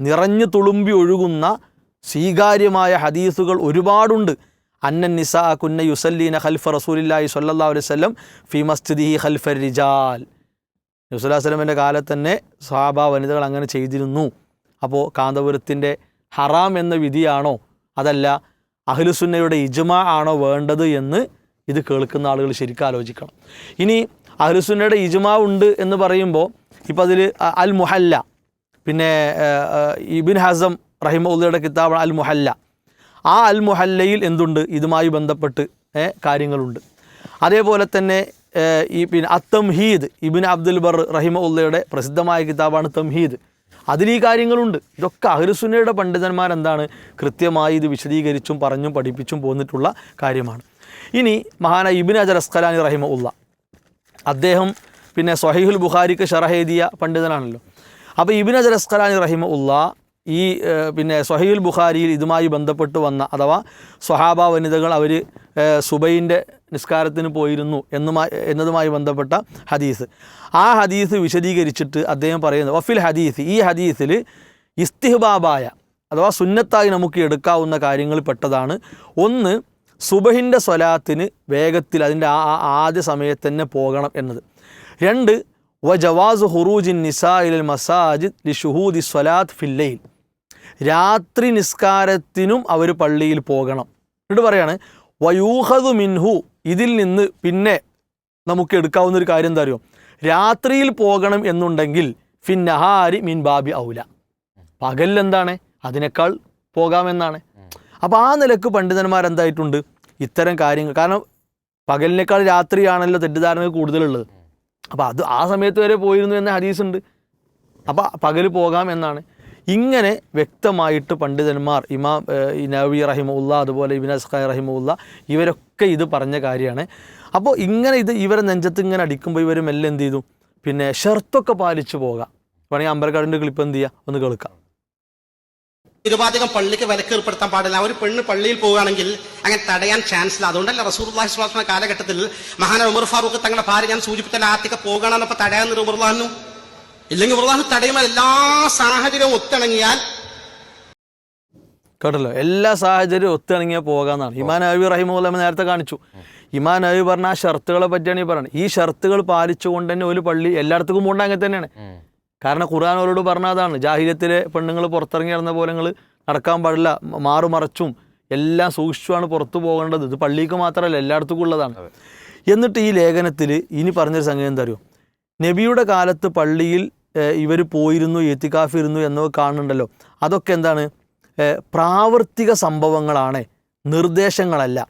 നിറഞ്ഞു തുളുമ്പി ഒഴുകുന്ന സ്വീകാര്യമായ ഹദീസുകൾ ഒരുപാടുണ്ട്. അന്നൻ നിസാ കുന്ന യുസല്ലീന ഖൽഫ റസൂലില്ലാഹി സ്വല്ലല്ലാഹു അലൈഹി വസല്ലം ഫി മസ്ജിദിഹി ഖൽഫ റിജാൽ യുസുല്ലാ സ്വലമിന്റെ കാലത്ത് തന്നെ സ്വഹാബ വനിതകൾ അങ്ങനെ ചെയ്തിരുന്നു. അപ്പോൾ കാന്തപുരത്തിന്റെ ഹറാം എന്ന വിധിയാണോ അതല്ല അഹ്ലുസുന്നയുടെ ഇജ്മ ആണോ വേണ്ടത് എന്ന് ഇത് കേൾക്കുന്ന ആളുകൾ ശരിക്കും ആലോചിക്കണം. ഇനി അഹ്ലുസുന്നയുടെ ഇജ്മ ഉണ്ട് എന്ന് പറയുമ്പോൾ ഇപ്പം അതിൽ അൽ മുഹല്ല പിന്നെ ഇബിൻ ഹസം റഹിമുള്ളയുടെ കിതാബ് അൽ മുഹല്ല ആ അൽ മുഹല്ലയിൽ എന്തുണ്ട്? ഇതുമായി ബന്ധപ്പെട്ട് കാര്യങ്ങളുണ്ട്. അതേപോലെ തന്നെ ഈ പിന്നെ അത്തംഹീദ് ഇബിൻ അബ്ദുൽ ബർ റഹിമ ഉള്ളയുടെ പ്രസിദ്ധമായ കിതാബാണ് തംഹീദ്. അതിൽ ഈ കാര്യങ്ങളുണ്ട്. ഇതൊക്കെ അഹ്ലുസുന്നയുടെ പണ്ഡിതന്മാരെന്താണ് കൃത്യമായി ഇത് വിശദീകരിച്ചും പറഞ്ഞും പഠിപ്പിച്ചും പോന്നിട്ടുള്ള കാര്യമാണ്. ഇനി മഹാന ഇബിൻ അജർ അസ്കലാനി റഹിമ ഉള്ള അദ്ദേഹം പിന്നെ സ്വഹീഹുൽ ബുഖാരിക്ക് ഷറഹ് പണ്ഡിതനാണല്ലോ. അപ്പോൾ ഇബിൻ അജർ അസ്കലാനി റഹിമ ഉള്ള ഈ പിന്നെ സൊഹൈൽ ബുഖാരിയിൽ ഇതുമായി ബന്ധപ്പെട്ട് വന്ന അഥവാ സ്വഹാബ വനിതകൾ അവർ സുബൈന്റെ നിസ്കാരത്തിന് പോയിരുന്നു എന്നുമായി എന്നതുമായി ബന്ധപ്പെട്ട ഹദീസ്. ആ ഹദീസ് വിശദീകരിച്ചിട്ട് അദ്ദേഹം പറയുന്നത് വഫിൽ ഹദീസ് ഈ ഹദീസിൽ ഇസ്തിഹ്ബാബായ അഥവാ സുന്നത്തായി നമുക്ക് എടുക്കാവുന്ന കാര്യങ്ങൾ പെട്ടതാണ്. ഒന്ന് സുബഹിന്റെ സ്വലാത്തിന് വേഗത്തിൽ അതിന്റെ ആ ആദ്യ സമയത്ത് തന്നെ പോകണം എന്നത്. രണ്ട് വ ജവാസ് ഹുറൂജിൻ നിസാഇൽ മസാജിദ് ലി ഷുഹൂദി സ്വലാത്ത് ഫില്ലയിൽ രാത്രി നിസ്കാരത്തിനും അവർ പള്ളിയിൽ പോകണം. എന്നിട്ട് പറയാണ് വയൂഹതു മിൻഹു. ഇതിൽ നിന്ന് പിന്നെ നമുക്ക് എടുക്കാവുന്ന ഒരു കാര്യം എന്താ അറിയോ രാത്രിയിൽ പോകണം എന്നുണ്ടെങ്കിൽ ഫിന്നഹാരി നഹാരി മിൻ ബാബി ഔല. പകൽ എന്താണ്? അതിനേക്കാൾ പോകാമെന്നാണ്. അപ്പോൾ ആ നിലയ്ക്ക് പണ്ഡിതന്മാരെന്തായിട്ടുണ്ട്? ഇത്തരം കാര്യങ്ങൾ കാരണം പകലിനേക്കാൾ രാത്രിയാണല്ലോ തെറ്റിദ്ധാരണ കൂടുതലുള്ളത്. അപ്പോൾ അത് ആ സമയത്ത് വരെ പോയിരുന്നു എന്ന ഹദീസുണ്ട്. അപ്പോൾ പകൽ പോകാം എന്നാണ്. ഇങ്ങനെ വ്യക്തമായിട്ട് പണ്ഡിതന്മാർ ഇമാം നവി റഹിമുല്ല അതുപോലെ ഇബിൻ അസ്ഖായ് റഹിമുല്ല ഇവരൊക്കെ ഇത് പറഞ്ഞ കാര്യമാണ്. അപ്പോൾ ഇങ്ങനെ ഇത് ഇവരെ നെഞ്ചത്ത് ഇങ്ങനെ അടിക്കുമ്പോൾ ഇവർ മെല്ലെ എന്ത് ചെയ്തു? പിന്നെ ഷർത്തൊക്കെ പാലിച്ചു പോകാം. വേണമെങ്കിൽ അമ്പലക്കാടിന്റെ ക്ലിപ്പ് എന്ത് ചെയ്യുക ഒന്ന് കേൾക്കാം. നിരുപാധികം പള്ളിക്ക് വിലക്ക് ഏർപ്പെടുത്താൻ പാടില്ല. ഒരു പെണ്ണ് പള്ളിയിൽ പോവുകയാണെങ്കിൽ അങ്ങനെ തടയാൻ ചാൻസ് ഇല്ല. അതുകൊണ്ടല്ല റസൂർ അള്ളാഹിസ്ലാസ്മ കാലഘട്ടത്തിൽ മഹാന ഉമർ ഫാറൂഖ് തങ്ങളുടെ ഭാര്യ ഞാൻ സൂചിപ്പിച്ചാൽ ആത്തിക്ക് പോകണമെന്നപ്പോൾ തടയാൻ ഉമർലാന്നു ഇല്ലെങ്കിൽ അള്ളാഹു തടയുമ്പോൾ എല്ലാ സാഹചര്യവും ഒത്തിണങ്ങിയാൽ കേട്ടല്ലോ. എല്ലാ സാഹചര്യവും ഒത്തിണങ്ങിയാൽ പോകാന്നാണ്. ഇമാൻ അബി റഹിമുല്ലമ നേരത്തെ കാണിച്ചു. ഇമാൻ അബി പറഞ്ഞ ആ ഷർത്തുകളെ പറ്റിയാണ് ഈ പറയുന്നത് ഈ ഷർത്തുകൾ പാലിച്ചുകൊണ്ട് തന്നെ ഒരു പള്ളി എല്ലായിടത്തും പോകേണ്ട അങ്ങനെ തന്നെയാണ്. കാരണം ഖുർആൻ അവരോട് പറഞ്ഞതാണ് ജാഹിര്യത്തിലെ പെണ്ണുങ്ങൾ പുറത്തിറങ്ങി നടന്ന പോലെ നിങ്ങൾ നടക്കാൻ പാടില്ല. മാറുമറച്ചും എല്ലാം സൂക്ഷിച്ചുമാണ് പുറത്തു പോകേണ്ടത്. ഇത് പള്ളിക്ക് മാത്രമല്ല എല്ലായിടത്തും ഉള്ളതാണ്. എന്നിട്ട് ഈ ലേഖനത്തിൽ ഇനി പറഞ്ഞൊരു സംഗതി എന്താ അറിയോ? നബിയുടെ കാലത്ത് പള്ളിയിൽ ഇവർ പോയിരുന്നു എത്തിക്കാഫിരുന്നു എന്നൊക്കെ കാണുന്നുണ്ടല്ലോ. അതൊക്കെ എന്താണ്? പ്രാവർത്തിക സംഭവങ്ങളാണ് നിർദ്ദേശങ്ങളല്ല.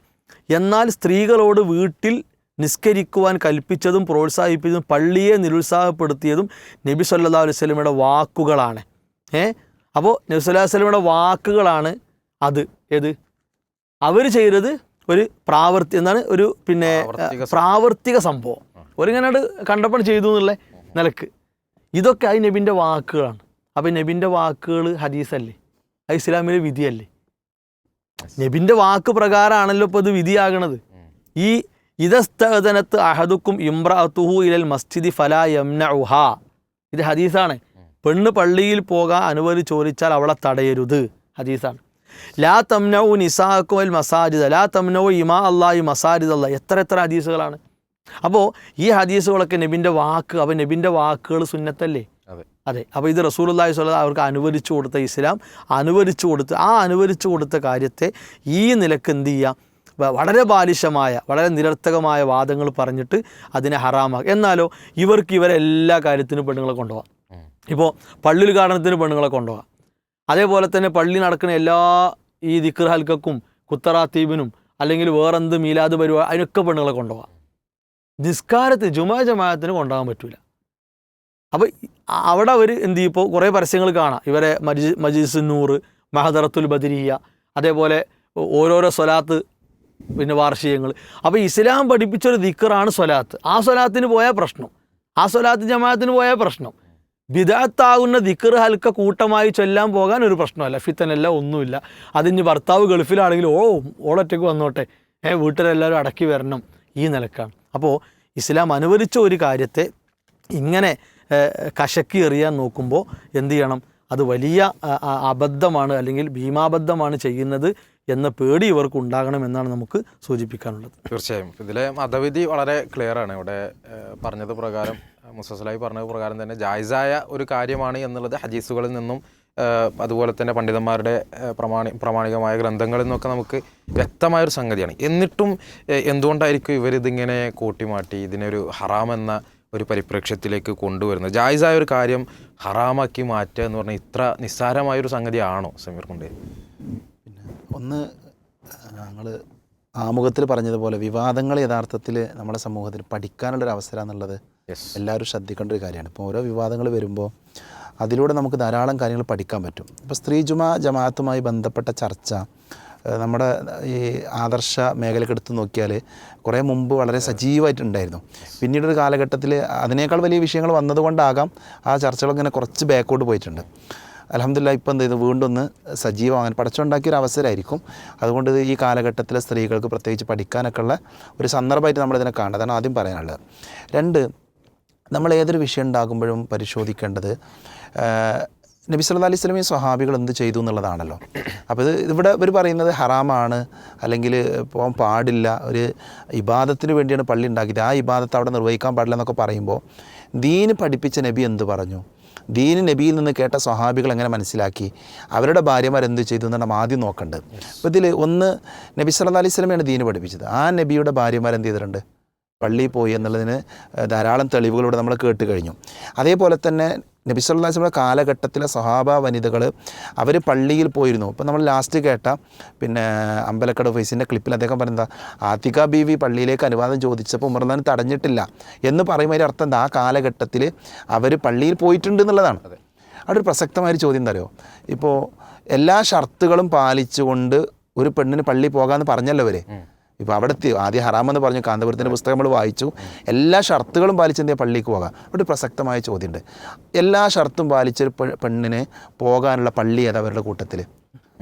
എന്നാൽ സ്ത്രീകളോട് വീട്ടിൽ നിസ്കരിക്കുവാൻ കൽപ്പിച്ചതും പ്രോത്സാഹിപ്പിച്ചതും പള്ളിയെ നിരുത്സാഹപ്പെടുത്തിയതും നബി സല്ലാ അലൈഹി സ്വലമയുടെ വാക്കുകളാണ്. ഏ അപ്പോൾ നബി സല്ലാ വസ്ലമയുടെ വാക്കുകളാണ് അത്. ഏത്? അവർ ചെയ്തത് ഒരു പ്രാവർത്തി എന്താണ്? ഒരു പിന്നെ പ്രാവർത്തിക സംഭവം. ഒരിങ്ങനെ കണ്ടപ്പോൾ ചെയ്തു എന്നുള്ള നിലയ്ക്ക്. ഇതൊക്കെ അത് നബിന്റെ വാക്കുകളാണ്. അപ്പം നബിന്റെ വാക്കുകൾ ഹദീസല്ലേ? അത് ഇസ്ലാമിലെ വിധിയല്ലേ? നബിന്റെ വാക്ക് പ്രകാരമാണല്ലോ ഇപ്പോൾ ഇത് വിധിയാകണത്. ഈ ഇതസ്തനത്ത് അഹദുക്കും ഇമ്രാത്തുഹു ഇലൽ മസ്ജിദി ഫലാ യംന ഇത് ഹദീസാണ്. പെണ്ണ് പള്ളിയിൽ പോകാൻ അനുവദി ചോദിച്ചാൽ അവളെ തടയരുത്. ഹദീസാണ്. ലാ തംനൌ നിസാക്കും അൽ മസാജിദ്. ലാ തംനൌ ഇമാ അള്ളാഹി മസാജിദ് അല്ല എത്ര എത്ര ഹദീസുകളാണ്. അപ്പോൾ ഈ ഹദീസുകളൊക്കെ നബിന്റെ വാക്ക് അവ നബിന്റെ വാക്കുകൾ സുന്നത്തല്ലേ? അതെ. അപ്പോൾ ഇത് റസൂലുള്ളാഹി സ്വല അവർക്ക് അനുവദിച്ചു കൊടുത്ത ഇസ്ലാം അനുവദിച്ചു കൊടുത്ത് ആ അനുവദിച്ചു കൊടുത്ത കാര്യത്തെ ഈ നിലയ്ക്ക് എന്ത് ചെയ്യാം? വളരെ ബാലിശമായ വളരെ നിരർത്ഥകമായ വാദങ്ങൾ പറഞ്ഞിട്ട് അതിനെ ഹറാമാക്കുക. എന്നാലോ ഇവർക്ക് ഇവരെ എല്ലാ കാര്യത്തിനും പെണ്ണുങ്ങളെ കൊണ്ടുപോകാം. ഇപ്പോൾ പള്ളി ഉദ്ഘാടനത്തിന് പെണ്ണുങ്ങളെ കൊണ്ടുപോകാം. അതേപോലെ തന്നെ പള്ളി നടക്കുന്ന എല്ലാ ഈ ദിക്ർ ഹൽക്കും കുത്തറാത്തീബിനും അല്ലെങ്കിൽ വേറെന്ത് മീലാദ് പരിപാടി അതിനൊക്കെ പെണ്ണുങ്ങളെ കൊണ്ടുപോകാം. നിസ്കാരത്തിന് ജുമാ ജമാഅത്തിന് കൊണ്ടുപോകാൻ പറ്റില്ല അപ്പോൾ അവിടെ അവർ എന്ത് ചെയ്യും? ഇപ്പോൾ കുറേ പരസ്യങ്ങൾ കാണാം. ഇവരെ മജി മജീസ് നൂറ് മഹദറത്തുൽ ബദരിയ അതേപോലെ ഓരോരോ സ്വലാത്ത് പിന്നെ വാർഷികങ്ങൾ. അപ്പോൾ ഇസ്ലാം പഠിപ്പിച്ചൊരു ദിക്കറാണ് സ്വലാത്ത്. ആ സ്വലാത്തിന് പോയാൽ പ്രശ്നം. ആ സ്വലാത്ത് ജമാഅത്തിന് പോയാൽ പ്രശ്നം. വിദാത്താകുന്ന ദിക്കർ ഹൽക്ക കൂട്ടമായി ചൊല്ലാൻ പോകാൻ ഒരു പ്രശ്നമല്ല. ഫിത്തനല്ല ഒന്നുമില്ല. അതിന് ഭർത്താവ് ഗൾഫിലാണെങ്കിൽ ഓ ഓളൊറ്റയ്ക്ക് വന്നോട്ടെ. ഏ വീട്ടിലെല്ലാവരും അടക്കി വരണം. ഈ നിലക്കാണ്. അപ്പോൾ ഇസ്ലാം അനുവദിച്ച ഒരു കാര്യത്തെ ഇങ്ങനെ കശക്കി എറിയാൻ നോക്കുമ്പോൾ എന്തു ചെയ്യണം? അത് വലിയ അബദ്ധമാണ് അല്ലെങ്കിൽ ഭീമാബദ്ധമാണ് ചെയ്യുന്നത് എന്ന പേടി ഇവർക്ക് ഉണ്ടാകണം എന്നാണ് നമുക്ക് സൂചിപ്പിക്കാനുള്ളത്. തീർച്ചയായും. ഇതിലെ മതവിധി വളരെ ക്ലിയർ ആണ്. ഇവിടെ പറഞ്ഞത് പ്രകാരം മുസസ്ലായി പറഞ്ഞത് പ്രകാരം തന്നെ ജായ്സായ ഒരു കാര്യമാണ് എന്നുള്ളത് ഹദീസുകളിൽ നിന്നും അതുപോലെ തന്നെ പണ്ഡിതന്മാരുടെ പ്രമാണി പ്രാമാണികമായ ഗ്രന്ഥങ്ങളിൽ നിന്നൊക്കെ നമുക്ക് വ്യക്തമായൊരു സംഗതിയാണ്. എന്നിട്ടും എന്തുകൊണ്ടായിരിക്കും ഇവരിതിങ്ങനെ കൂട്ടിമാറ്റി ഇതിനൊരു ഹറാം എന്ന ഒരു പരിപ്രേക്ഷ്യത്തിലേക്ക് കൊണ്ടുവരുന്നത്? ജായിസായ ഒരു കാര്യം ഹറാമാക്കി മാറ്റുക എന്ന് പറഞ്ഞാൽ ഇത്ര നിസ്സാരമായൊരു സംഗതിയാണോ സമീർ കൊണ്ടേ പിന്നെ ഒന്ന് ഞങ്ങൾ ആമുഖത്തിൽ പറഞ്ഞതുപോലെ വിവാദങ്ങൾ യഥാർത്ഥത്തിൽ നമ്മുടെ സമൂഹത്തിൽ പഠിക്കാനുള്ളൊരു അവസരം എന്നുള്ളത് എല്ലാവരും ശ്രദ്ധിക്കേണ്ട ഒരു കാര്യമാണ്. ഇപ്പോൾ ഓരോ വിവാദങ്ങൾ വരുമ്പോൾ അതിലൂടെ നമുക്ക് ധാരാളം കാര്യങ്ങൾ പഠിക്കാൻ പറ്റും. ഇപ്പോൾ സ്ത്രീ ജുമാ ജമാഅത്തുമായി ബന്ധപ്പെട്ട ചർച്ച നമ്മുടെ ഈ ആദർശ മേഖലയ്ക്ക് എടുത്ത് നോക്കിയാൽ കുറേ മുമ്പ് വളരെ സജീവമായിട്ടുണ്ടായിരുന്നു പിന്നീടൊരു കാലഘട്ടത്തിൽ അതിനേക്കാൾ വലിയ വിഷയങ്ങൾ വന്നതുകൊണ്ടാകാം ആ ചർച്ചകൾ ഇങ്ങനെ കുറച്ച് ബാക്കോട്ട് പോയിട്ടുണ്ട്. അലഹമില്ല ഇപ്പം എന്ത് ചെയ്തു വീണ്ടും ഒന്ന് സജീവമാകാൻ പടച്ചുണ്ടാക്കിയ ഒരു അവസരമായിരിക്കും. അതുകൊണ്ട് ഈ കാലഘട്ടത്തിലെ സ്ത്രീകൾക്ക് പ്രത്യേകിച്ച് പഠിക്കാനൊക്കെ ഉള്ള ഒരു സന്ദർഭമായിട്ട് നമ്മളിതിനെ കാണുന്നത്. അതാണ് ആദ്യം പറയാനുള്ളത്. രണ്ട് നമ്മൾ ഏതൊരു വിഷയം ഉണ്ടാകുമ്പോഴും പരിശോധിക്കേണ്ടത് നബി സല്ലാ അലൈഹി സ്വലമി സ്വഹാബികൾ എന്ത് ചെയ്തു എന്നുള്ളതാണല്ലോ. അപ്പോൾ ഇത് ഇവിടെ ഇവർ പറയുന്നത് ഹറാമാണ് അല്ലെങ്കിൽ പോകാൻ പാടില്ല ഒരു ഇബാദത്തിന് വേണ്ടിയാണ് പള്ളി ഉണ്ടാക്കിയത്. ആ ഇബാദത്ത് അവിടെ നിർവഹിക്കാൻ പാടില്ല എന്നൊക്കെ പറയുമ്പോൾ ദീന് പഠിപ്പിച്ച നബി എന്ത് പറഞ്ഞു? ദീന് നബിയിൽ നിന്ന് കേട്ട സ്വഹാബികൾ എങ്ങനെ മനസ്സിലാക്കി? അവരുടെ ഭാര്യമാർ എന്ത് ചെയ്തു എന്നാണ് നമ്മൾ ആദ്യം നോക്കേണ്ടത്. അപ്പോൾ ഇതിൽ ഒന്ന് നബി സല്ലാ അലൈഹി സ്വലമയാണ് ദീന് പഠിപ്പിച്ചത്. ആ നബിയുടെ ഭാര്യമാർ എന്ത് ചെയ്തിട്ടുണ്ട്? പള്ളിയിൽ പോയി എന്നുള്ളതിന് ധാരാളം തെളിവുകളിവിടെ നമ്മൾ കേട്ട് കഴിഞ്ഞു. അതേപോലെ തന്നെ നബി വസല്ലമയുടെ കാലഘട്ടത്തിലെ സഹാബ വനിതകൾ അവർ പള്ളിയിൽ പോയിരുന്നു. ഇപ്പം നമ്മൾ ലാസ്റ്റ് കേട്ട പിന്നെ അമ്പലക്കട ഫൈസിന്റെ ക്ലിപ്പിൽ അദ്ദേഹം പറയുന്നത് ആത്തിക ബീവി പള്ളിയിലേക്ക് അനുവാദം ചോദിച്ചപ്പോൾ ഉമർന്നാൻ തടഞ്ഞിട്ടില്ല എന്ന് പറയുമ്പോൾ അതിന്റെ അർത്ഥം എന്താ? ആ കാലഘട്ടത്തിൽ അവർ പള്ളിയിൽ പോയിട്ടുണ്ട് എന്നുള്ളതാണ്. അവിടെ ഒരു പ്രസക്തമായൊരു ചോദ്യം എന്താ അറിയോ ഇപ്പോൾ എല്ലാ ഷർത്തുകളും പാലിച്ചുകൊണ്ട് ഒരു പെണ്ണിന് പള്ളി പോകാമെന്ന് പറഞ്ഞല്ലോ അവർ ഇപ്പോൾ അവിടെ എത്തി ആദ്യം ഹറാമെന്ന് പറഞ്ഞു കാന്തപുരത്തിന്റെ പുസ്തകം നമ്മൾ വായിച്ചു. എല്ലാ ഷർത്തുകളും പാലിച്ച് എന്തെങ്കിലും പള്ളിക്ക് പോകാം? അവിടെ ഒരു പ്രസക്തമായ ചോദ്യമുണ്ട്. എല്ലാ ഷർത്തും പാലിച്ചൊരു പെണ്ണിന് പോകാനുള്ള പള്ളി ഏതാ അവരുടെ കൂട്ടത്തിൽ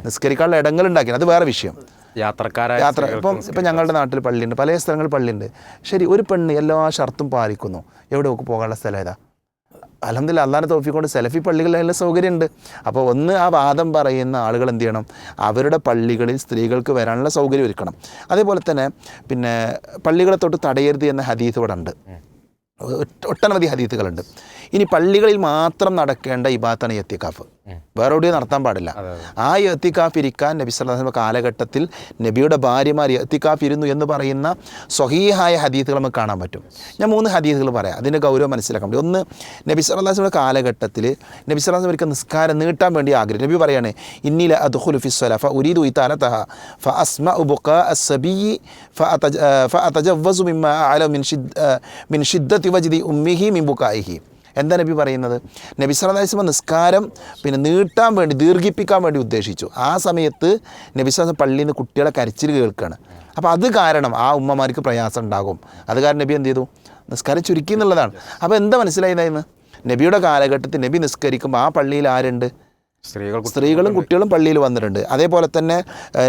നിസ്കരിക്കാനുള്ള ഇടങ്ങൾ ഉണ്ടാക്കി അത് വേറെ വിഷയം. യാത്രക്കാര യാത്ര ഇപ്പം ഇപ്പം ഞങ്ങളുടെ നാട്ടിൽ പള്ളിയുണ്ട് പല സ്ഥലങ്ങളിൽ പള്ളിയുണ്ട്. ശരി ഒരു പെണ്ണ് എല്ലാ ഷർത്തും പാലിക്കുന്നു. എവിടെ പോകാനുള്ള സ്ഥലം ഏതാ? അലഹമില്ല അള്ളാഹാനെ തോഫിക്കൊണ്ട് സെലഫി പള്ളികളിലെല്ലാം സൗകര്യമുണ്ട്. അപ്പോൾ ഒന്ന് ആ വാദം പറയുന്ന ആളുകൾ എന്ത് ചെയ്യണം? അവരുടെ പള്ളികളിൽ സ്ത്രീകൾക്ക് വരാനുള്ള സൗകര്യം ഒരുക്കണം. അതേപോലെ തന്നെ പിന്നെ പള്ളികളെ തൊട്ട് തടയരുത് എന്ന ഹദീസ് ഇവിടെ ഉണ്ട്. ഒട്ടനവധി ഹദീത്തുകളുണ്ട് ഇനി പള്ളികളിൽ മാത്രം നടക്കേണ്ട ഇബാത്താണ് എത്തിക്കാഫ്. വേറെ എവിടെയും നടത്താൻ പാടില്ല. ആ എത്തിക്കാഫ് ഇരിക്കാൻ നബി വസല്ലം കാലഘട്ടത്തിൽ നബിയുടെ ഭാര്യമാർ എത്തിക്കാഫ് ഇരുന്നു എന്ന് പറയുന്ന സ്വഹീഹായ ഹദീസുകൾ നമുക്ക് കാണാൻ പറ്റും. ഞാൻ മൂന്ന് ഹദീസുകൾ പറയാം. അതിന്റെ ഗൗരവം മനസ്സിലാക്കാൻ പറ്റും ഒന്ന് നബി വസല്ലം കാലഘട്ടത്തിൽ നബി അലൈഹി വസല്ലം നിസ്കാരം നീട്ടാൻ വേണ്ടി ആഗ്രഹം. നബി പറയാണ് ഇന്നില അദ്ഖുലു ഫിസ്വല ഫ ഉരീദ് ഉരീദു ഇതാലതഹ ഫ അസ്മ ഉബുക്ക അസബി ഫ അതജവ്വസു മിമ്മ അഅല മിൻ ഷിദ് മിൻ ഷിദ്ദത്തി വജ്ദി ഉമ്മിഹി മിൻ ബുക്കായിഹി എന്താ നബി പറയുന്നത്? നബി വസല്ലം നിസ്കാരം പിന്നെ നീട്ടാൻ വേണ്ടി ദീർഘിപ്പിക്കാൻ വേണ്ടി ഉദ്ദേശിച്ചു. ആ സമയത്ത് നബി സല്ലല്ലാഹു പള്ളിയിൽ നിന്ന് കുട്ടികളെ കരച്ചിൽ കേൾക്കുകയാണ് അപ്പോൾ അത് കാരണം ആ ഉമ്മമാർക്ക് പ്രയാസം ഉണ്ടാകും. അത് കാരണം നബി എന്ത് ചെയ്തു? നിസ്കാരം ചുരുക്കി എന്നുള്ളതാണ്. അപ്പോൾ എന്താ മനസ്സിലായതായിരുന്നു നബിയുടെ കാലഘട്ടത്തിൽ നബി നിസ്കരിക്കുമ്പോൾ ആ പള്ളിയിൽ ആരുണ്ട്? സ്ത്രീകളും കുട്ടികളും പള്ളിയിൽ വന്നിട്ടുണ്ട്. അതേപോലെ തന്നെ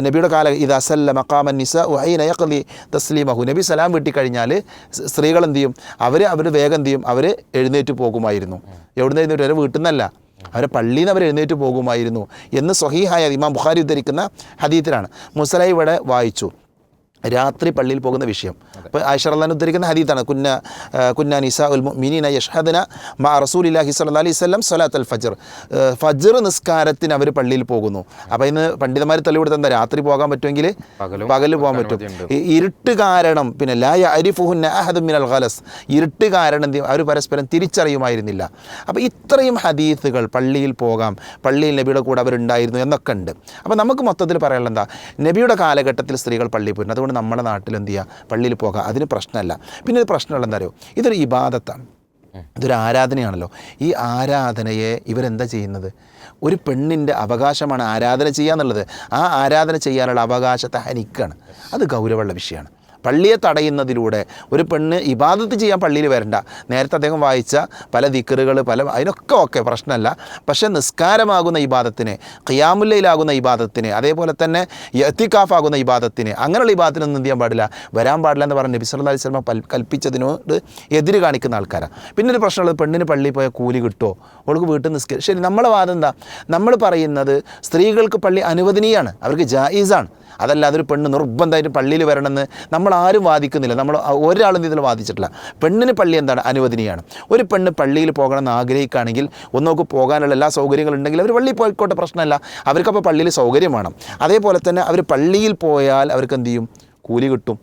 നബിയുടെ കാല ഇത് അസല്ല മക്കാമൻ നിസ നയക്കലി തസ്ലീമഹു. നബി സലാം വീട്ടിക്കഴിഞ്ഞാൽ സ്ത്രീകൾ എന്ത് ചെയ്യും? അവർ അവർ വേഗം എന്ത് ചെയ്യും? അവർ എഴുന്നേറ്റ് പോകുമായിരുന്നു. എവിടുന്ന് എഴുന്നേറ്റ് അവരെ വീട്ടിൽ നിന്നല്ല അവരെ പള്ളിയിൽ നിന്ന് അവർ എഴുന്നേറ്റ് പോകുമായിരുന്നു എന്ന് സ്വഹീഹായ ഇമാം ബുഖാരി ഉദ്ധരിക്കുന്ന ഹദീത്തിലാണ്. മുസലൈ ഇവിടെ വായിച്ചു. രാത്രി പള്ളിയിൽ പോകുന്ന വിഷയം. അപ്പോൾ ആയിഷറല്ലാൻ ഉദ്ധരിക്കുന്ന ഹദീത്താണ്. കുന്ന കുന്ന നിസ ഉൽ മിനീന യഷ്ഹദന മാ റസൂലില്ലാഹി സ്വല്ലല്ലാഹി അലൈഹി വസല്ലം സ്വലാത്ത് അൽ ഫജർ ഫജർ നിസ്കാരത്തിന് അവർ പള്ളിയിൽ പോകുന്നു. അപ്പോൾ ഇന്ന് പണ്ഡിതന്മാർ തെളിവെടുത്ത് എന്താ? രാത്രി പോകാൻ പറ്റുമെങ്കിൽ പകലും പോകാൻ പറ്റും. ഇരുട്ട് കാരണം പിന്നെ ലായ അരിഫുഹുന്ന അഹദ് മിനൽ ഖലസ്. ഇരുട്ട് കാരണം എന്ത് അവർ പരസ്പരം തിരിച്ചറിയുമായിരുന്നില്ല. അപ്പോൾ ഇത്രയും ഹദീസുകൾ പള്ളിയിൽ പോകാം. പള്ളിയിൽ നബിയുടെ കൂടെ അവരുണ്ടായിരുന്നു എന്നൊക്കെ ഉണ്ട്. അപ്പോൾ നമുക്ക് മൊത്തത്തിൽ പറയാനുള്ള എന്താ നബിയുടെ കാലഘട്ടത്തിൽ സ്ത്രീകൾ പള്ളിയിൽ പോയിരുന്നു. അതുകൊണ്ട് നമ്മുടെ നാട്ടിൽ എന്ത് ചെയ്യുക പള്ളിയിൽ പോകാം. അതിന് പ്രശ്നമല്ല. പിന്നെ ഒരു പ്രശ്നമുള്ള എന്താ അറിയോ ഇതൊരു ഇബാദത്താണ്. ഇതൊരു ആരാധനയാണല്ലോ. ഈ ആരാധനയെ ഇവരെന്താ ചെയ്യുന്നത്? ഒരു പെണ്ണിന്റെ അവകാശമാണ് ആരാധന ചെയ്യുക എന്നുള്ളത് ആ ആരാധന ചെയ്യാനുള്ള അവകാശത്തെ ഹനിക്കാണ്. അത് ഗൗരവമുള്ള വിഷയമാണ്. പള്ളിയെ തടയുന്നതിലൂടെ ഒരു പെണ്ണ് ഇബാദത്ത് ചെയ്യാൻ പള്ളിയിൽ വരണ്ട. നേരത്തെ അദ്ദേഹം വായിച്ച പല ദിക്കറുകൾ പല അതിനൊക്കെ ഓക്കെ പ്രശ്നമല്ല. പക്ഷേ നിസ്കാരമാകുന്ന ഇബാദത്തിന് ഖിയാമുല്ലയിലാകുന്ന ഇബാദത്തിന് അതേപോലെ തന്നെ എത്തിക്കാഫാകുന്ന ഇബാദത്തിന് അങ്ങനെയുള്ള ഇബാദത്തിനൊന്നും എന്ത് ചെയ്യാൻ പാടില്ല. വരാൻ പാടില്ല എന്ന് പറഞ്ഞ നബി സല്ലാ വസല്ലം പൽ കൽപ്പിച്ചതിനോട് എതിര് കാണിക്കുന്ന ആൾക്കാരാണ് പിന്നെ ഒരു പ്രശ്നമുള്ളത് പെണ്ണിന് പള്ളിയിൽ പോയാൽ കൂലി കിട്ടുമോ അവൾക്ക് വീട്ടിൽ നിസ്കരി ശരി നമ്മളെ വാദം എന്താ? നമ്മൾ പറയുന്നത് സ്ത്രീകൾക്ക് പള്ളി അനുവദനീയമാണ് അവർക്ക് ജായിസാണ്. അതല്ല അതൊരു പെണ്ണ് നിർബന്ധമായിട്ട് പള്ളിയിൽ വരണമെന്ന് നമ്മൾ ആരും വാദിക്കുന്നില്ല. നമ്മൾ ഒരാളും ഇതിൽ വാദിച്ചിട്ടില്ല. പെണ്ണിന് പള്ളി എന്താണ്? അനുവദനീയാണ്. ഒരു പെണ്ണ് പള്ളിയിൽ പോകണമെന്ന് ആഗ്രഹിക്കുകയാണെങ്കിൽ ഒന്നോക്ക് പോകാനുള്ള എല്ലാ സൗകര്യങ്ങളും ഉണ്ടെങ്കിൽ അവർ പള്ളിയിൽ പോയിക്കോട്ടെ പ്രശ്നമല്ല. അവർക്കപ്പോൾ പള്ളിയിൽ സൗകര്യം വേണം. അതേപോലെ തന്നെ അവർ പള്ളിയിൽ പോയാൽ അവർക്ക് എന്ത് ചെയ്യും? കൂലി കിട്ടും.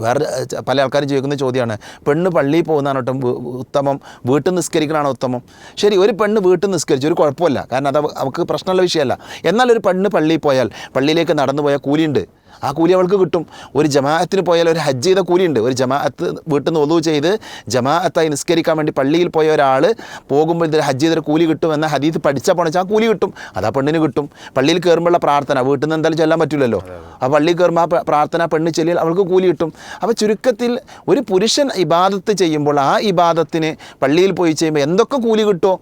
വേറെ പല ആൾക്കാരും ചോദിക്കുന്ന ചോദ്യമാണ്. പെണ്ണ് പള്ളിയിൽ പോകുന്നതാണ് ഒട്ടും ഉത്തമം? വീട്ടിൽ നിസ്കരിക്കണമാണ് ഉത്തമം? ശരി ഒരു പെണ്ണ് വീട്ടിൽ നിസ്കരിച്ചു ഒരു കുഴപ്പമില്ല. കാരണം അത് അവർക്ക് പ്രശ്നമുള്ള വിഷയമല്ല. എന്നാൽ ഒരു പെണ്ണ് പള്ളിയിൽ പോയാൽ പള്ളിയിലേക്ക് നടന്നു പോയാൽ കൂലിയുണ്ട്. ആ കൂലി അവൾക്ക് കിട്ടും. ഒരു ജമാഅത്തിന് പോയാൽ ഒരു ഹജ്ജ് ചെയ്ത കൂലിയുണ്ട്. ഒരു ജമാഅത്ത് വീട്ടിൽ നിന്ന് ഒതു ചെയ്ത് ജമാഅത്തായി നിസ്കരിക്കാൻ വേണ്ടി പള്ളിയിൽ പോയ ഒരാൾ പോകുമ്പോൾ ഇതിൽ ഹജ്ജ് ചെയ്തൊരു കൂലി കിട്ടും എന്ന ഹദീത്ത് പഠിച്ചാൽ പോണെച്ചാൽ ആ കൂലി കിട്ടും. അത് ആ പെണ്ണിന് കിട്ടും. പള്ളിയിൽ കയറുമ്പോഴുള്ള പ്രാർത്ഥന. വീട്ടിൽ നിന്ന് എന്തായാലും ചെല്ലാൻ പറ്റില്ലല്ലോ. ആ പള്ളിയിൽ കയറുമ്പോൾ ആ പ്രാർത്ഥന പെണ്ണ് ചെല്ലിയാൽ അവൾക്ക് കൂലി കിട്ടും. അപ്പോൾ ചുരുക്കത്തിൽ ഒരു പുരുഷൻ ഇബാദത്ത് ചെയ്യുമ്പോൾ ആ ഇബാദത്തിന് പള്ളിയിൽ പോയി ചെയ്യുമ്പോൾ എന്തൊക്കെ കൂലി കിട്ടുമോ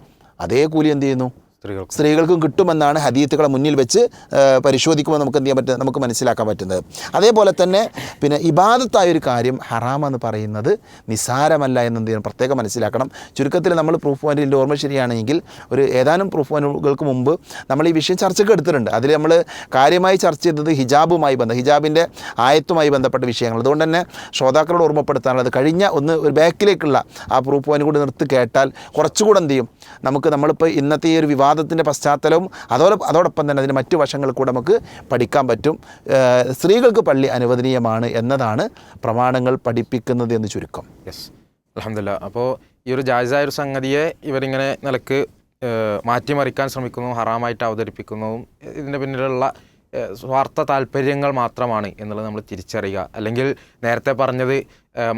അതേ കൂലി എന്ത് ചെയ്യുന്നു? സ്ത്രീകൾക്ക്. കിട്ടുമെന്നാണ് ഹദീത്തുകളെ മുന്നിൽ വെച്ച് പരിശോധിക്കുമ്പോൾ നമുക്ക് എന്ത് ചെയ്യാൻ പറ്റും നമുക്ക് മനസ്സിലാക്കാൻ പറ്റുന്നത്. അതേപോലെ തന്നെ പിന്നെ ഇബാദത്തായ ഒരു കാര്യം ഹറാമെന്ന് പറയുന്നത് നിസാരമല്ല എന്ന് എന്ത് ചെയ്യണം? പ്രത്യേകം മനസ്സിലാക്കണം. ചുരുക്കത്തിൽ നമ്മൾ പ്രൂഫ് പോയിന്റിന്റെ ഓർമ്മ ശരിയാണെങ്കിൽ ഒരു ഏതാനും പ്രൂഫ് പോയിന്റുകൾക്ക് മുമ്പ് നമ്മൾ ഈ വിഷയം ചർച്ചയ്ക്ക് എടുത്തിട്ടുണ്ട്. അതിൽ നമ്മൾ കാര്യമായി ചർച്ച ചെയ്തത് ഹിജാബുമായി ബന്ധം ഹിജാബിന്റെ ആയത്തുമായി ബന്ധപ്പെട്ട വിഷയങ്ങൾ. അതുകൊണ്ട് തന്നെ ശ്രോതാക്കളോട് ഓർമ്മപ്പെടുത്താനുള്ളത് കഴിഞ്ഞ ഒന്ന് ഒരു ബാക്കിലേക്കുള്ള ആ പ്രൂഫ് പോയിന്റ് കൂടി നിർത്തി കേട്ടാൽ കുറച്ചുകൂടെ എന്ത് ചെയ്യും? നമുക്ക് നമ്മളിപ്പോൾ ഇന്നത്തെ ഈ ഒരു വിവാദത്തിന്റെ പശ്ചാത്തലവും അതോടെ അതോടൊപ്പം തന്നെ അതിന്റെ മറ്റു വശങ്ങൾ കൂടെ നമുക്ക് പഠിക്കാൻ പറ്റും. സ്ത്രീകൾക്ക് പള്ളി അനുവദനീയമാണ് എന്നതാണ് പ്രമാണങ്ങൾ പഠിപ്പിക്കുന്നത് എന്ന് ചുരുക്കം. യെസ് അലഹമില്ല അപ്പോൾ ഈ ഒരു ജാജായ ഒരു സംഗതിയെ ഇവരിങ്ങനെ നിലയ്ക്ക് മാറ്റിമറിക്കാൻ ശ്രമിക്കുന്നു ഹറാമായിട്ട് അവതരിപ്പിക്കുന്നതും ഇതിന്റെ പിന്നിലുള്ള സ്വാർത്ഥ താല്പര്യങ്ങൾ മാത്രമാണ് എന്നുള്ളത് നമ്മൾ തിരിച്ചറിയുക. അല്ലെങ്കിൽ നേരത്തെ പറഞ്ഞത്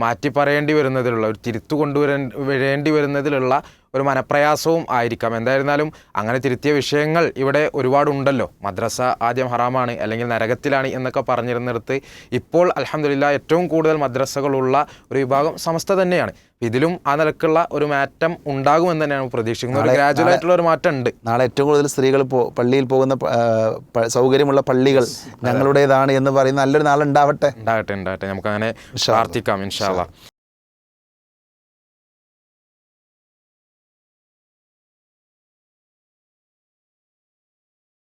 മാറ്റി പറയേണ്ടി വരുന്നതിലുള്ള ഒരു തിരുത്തു കൊണ്ടുവരേണ്ടി വരേണ്ടി വരുന്നതിലുള്ള ഒരു മനപ്രയാസവും ആയിരിക്കാം. എന്തായിരുന്നാലും അങ്ങനെ തിരുത്തിയ വിഷയങ്ങൾ ഇവിടെ ഒരുപാടുണ്ടല്ലോ. മദ്രസ ആദ്യം ഹറാമാണ് അല്ലെങ്കിൽ നരകത്തിലാണ് എന്നൊക്കെ പറഞ്ഞിരുന്നിടത്ത് ഇപ്പോൾ അലഹമില്ല ഏറ്റവും കൂടുതൽ മദ്രസകളുള്ള ഒരു വിഭാഗം സമസ്ത തന്നെയാണ്. ഇതിലും ആ നിലക്കുള്ള ഒരു മാറ്റം ഉണ്ടാകുമെന്ന് തന്നെയാണ് പ്രതീക്ഷിക്കുന്നത്. ഒരു ഗ്രാജുവൽ ആയിട്ടുള്ള ഒരു മാറ്റം ഉണ്ട്. നാളെ ഏറ്റവും കൂടുതൽ സ്ത്രീകൾ പള്ളിയിൽ പോകുന്ന സൗകര്യമുള്ള പള്ളികൾ ഞങ്ങളുടേതാണ് എന്ന് പറയുന്ന നല്ലൊരു നാളുണ്ടാവട്ടെ? ഉണ്ടാകട്ടെ ഉണ്ടാകട്ടെ. നമുക്ക് അങ്ങനെ പ്രാർത്ഥിക്കാം ഇൻഷാല്ല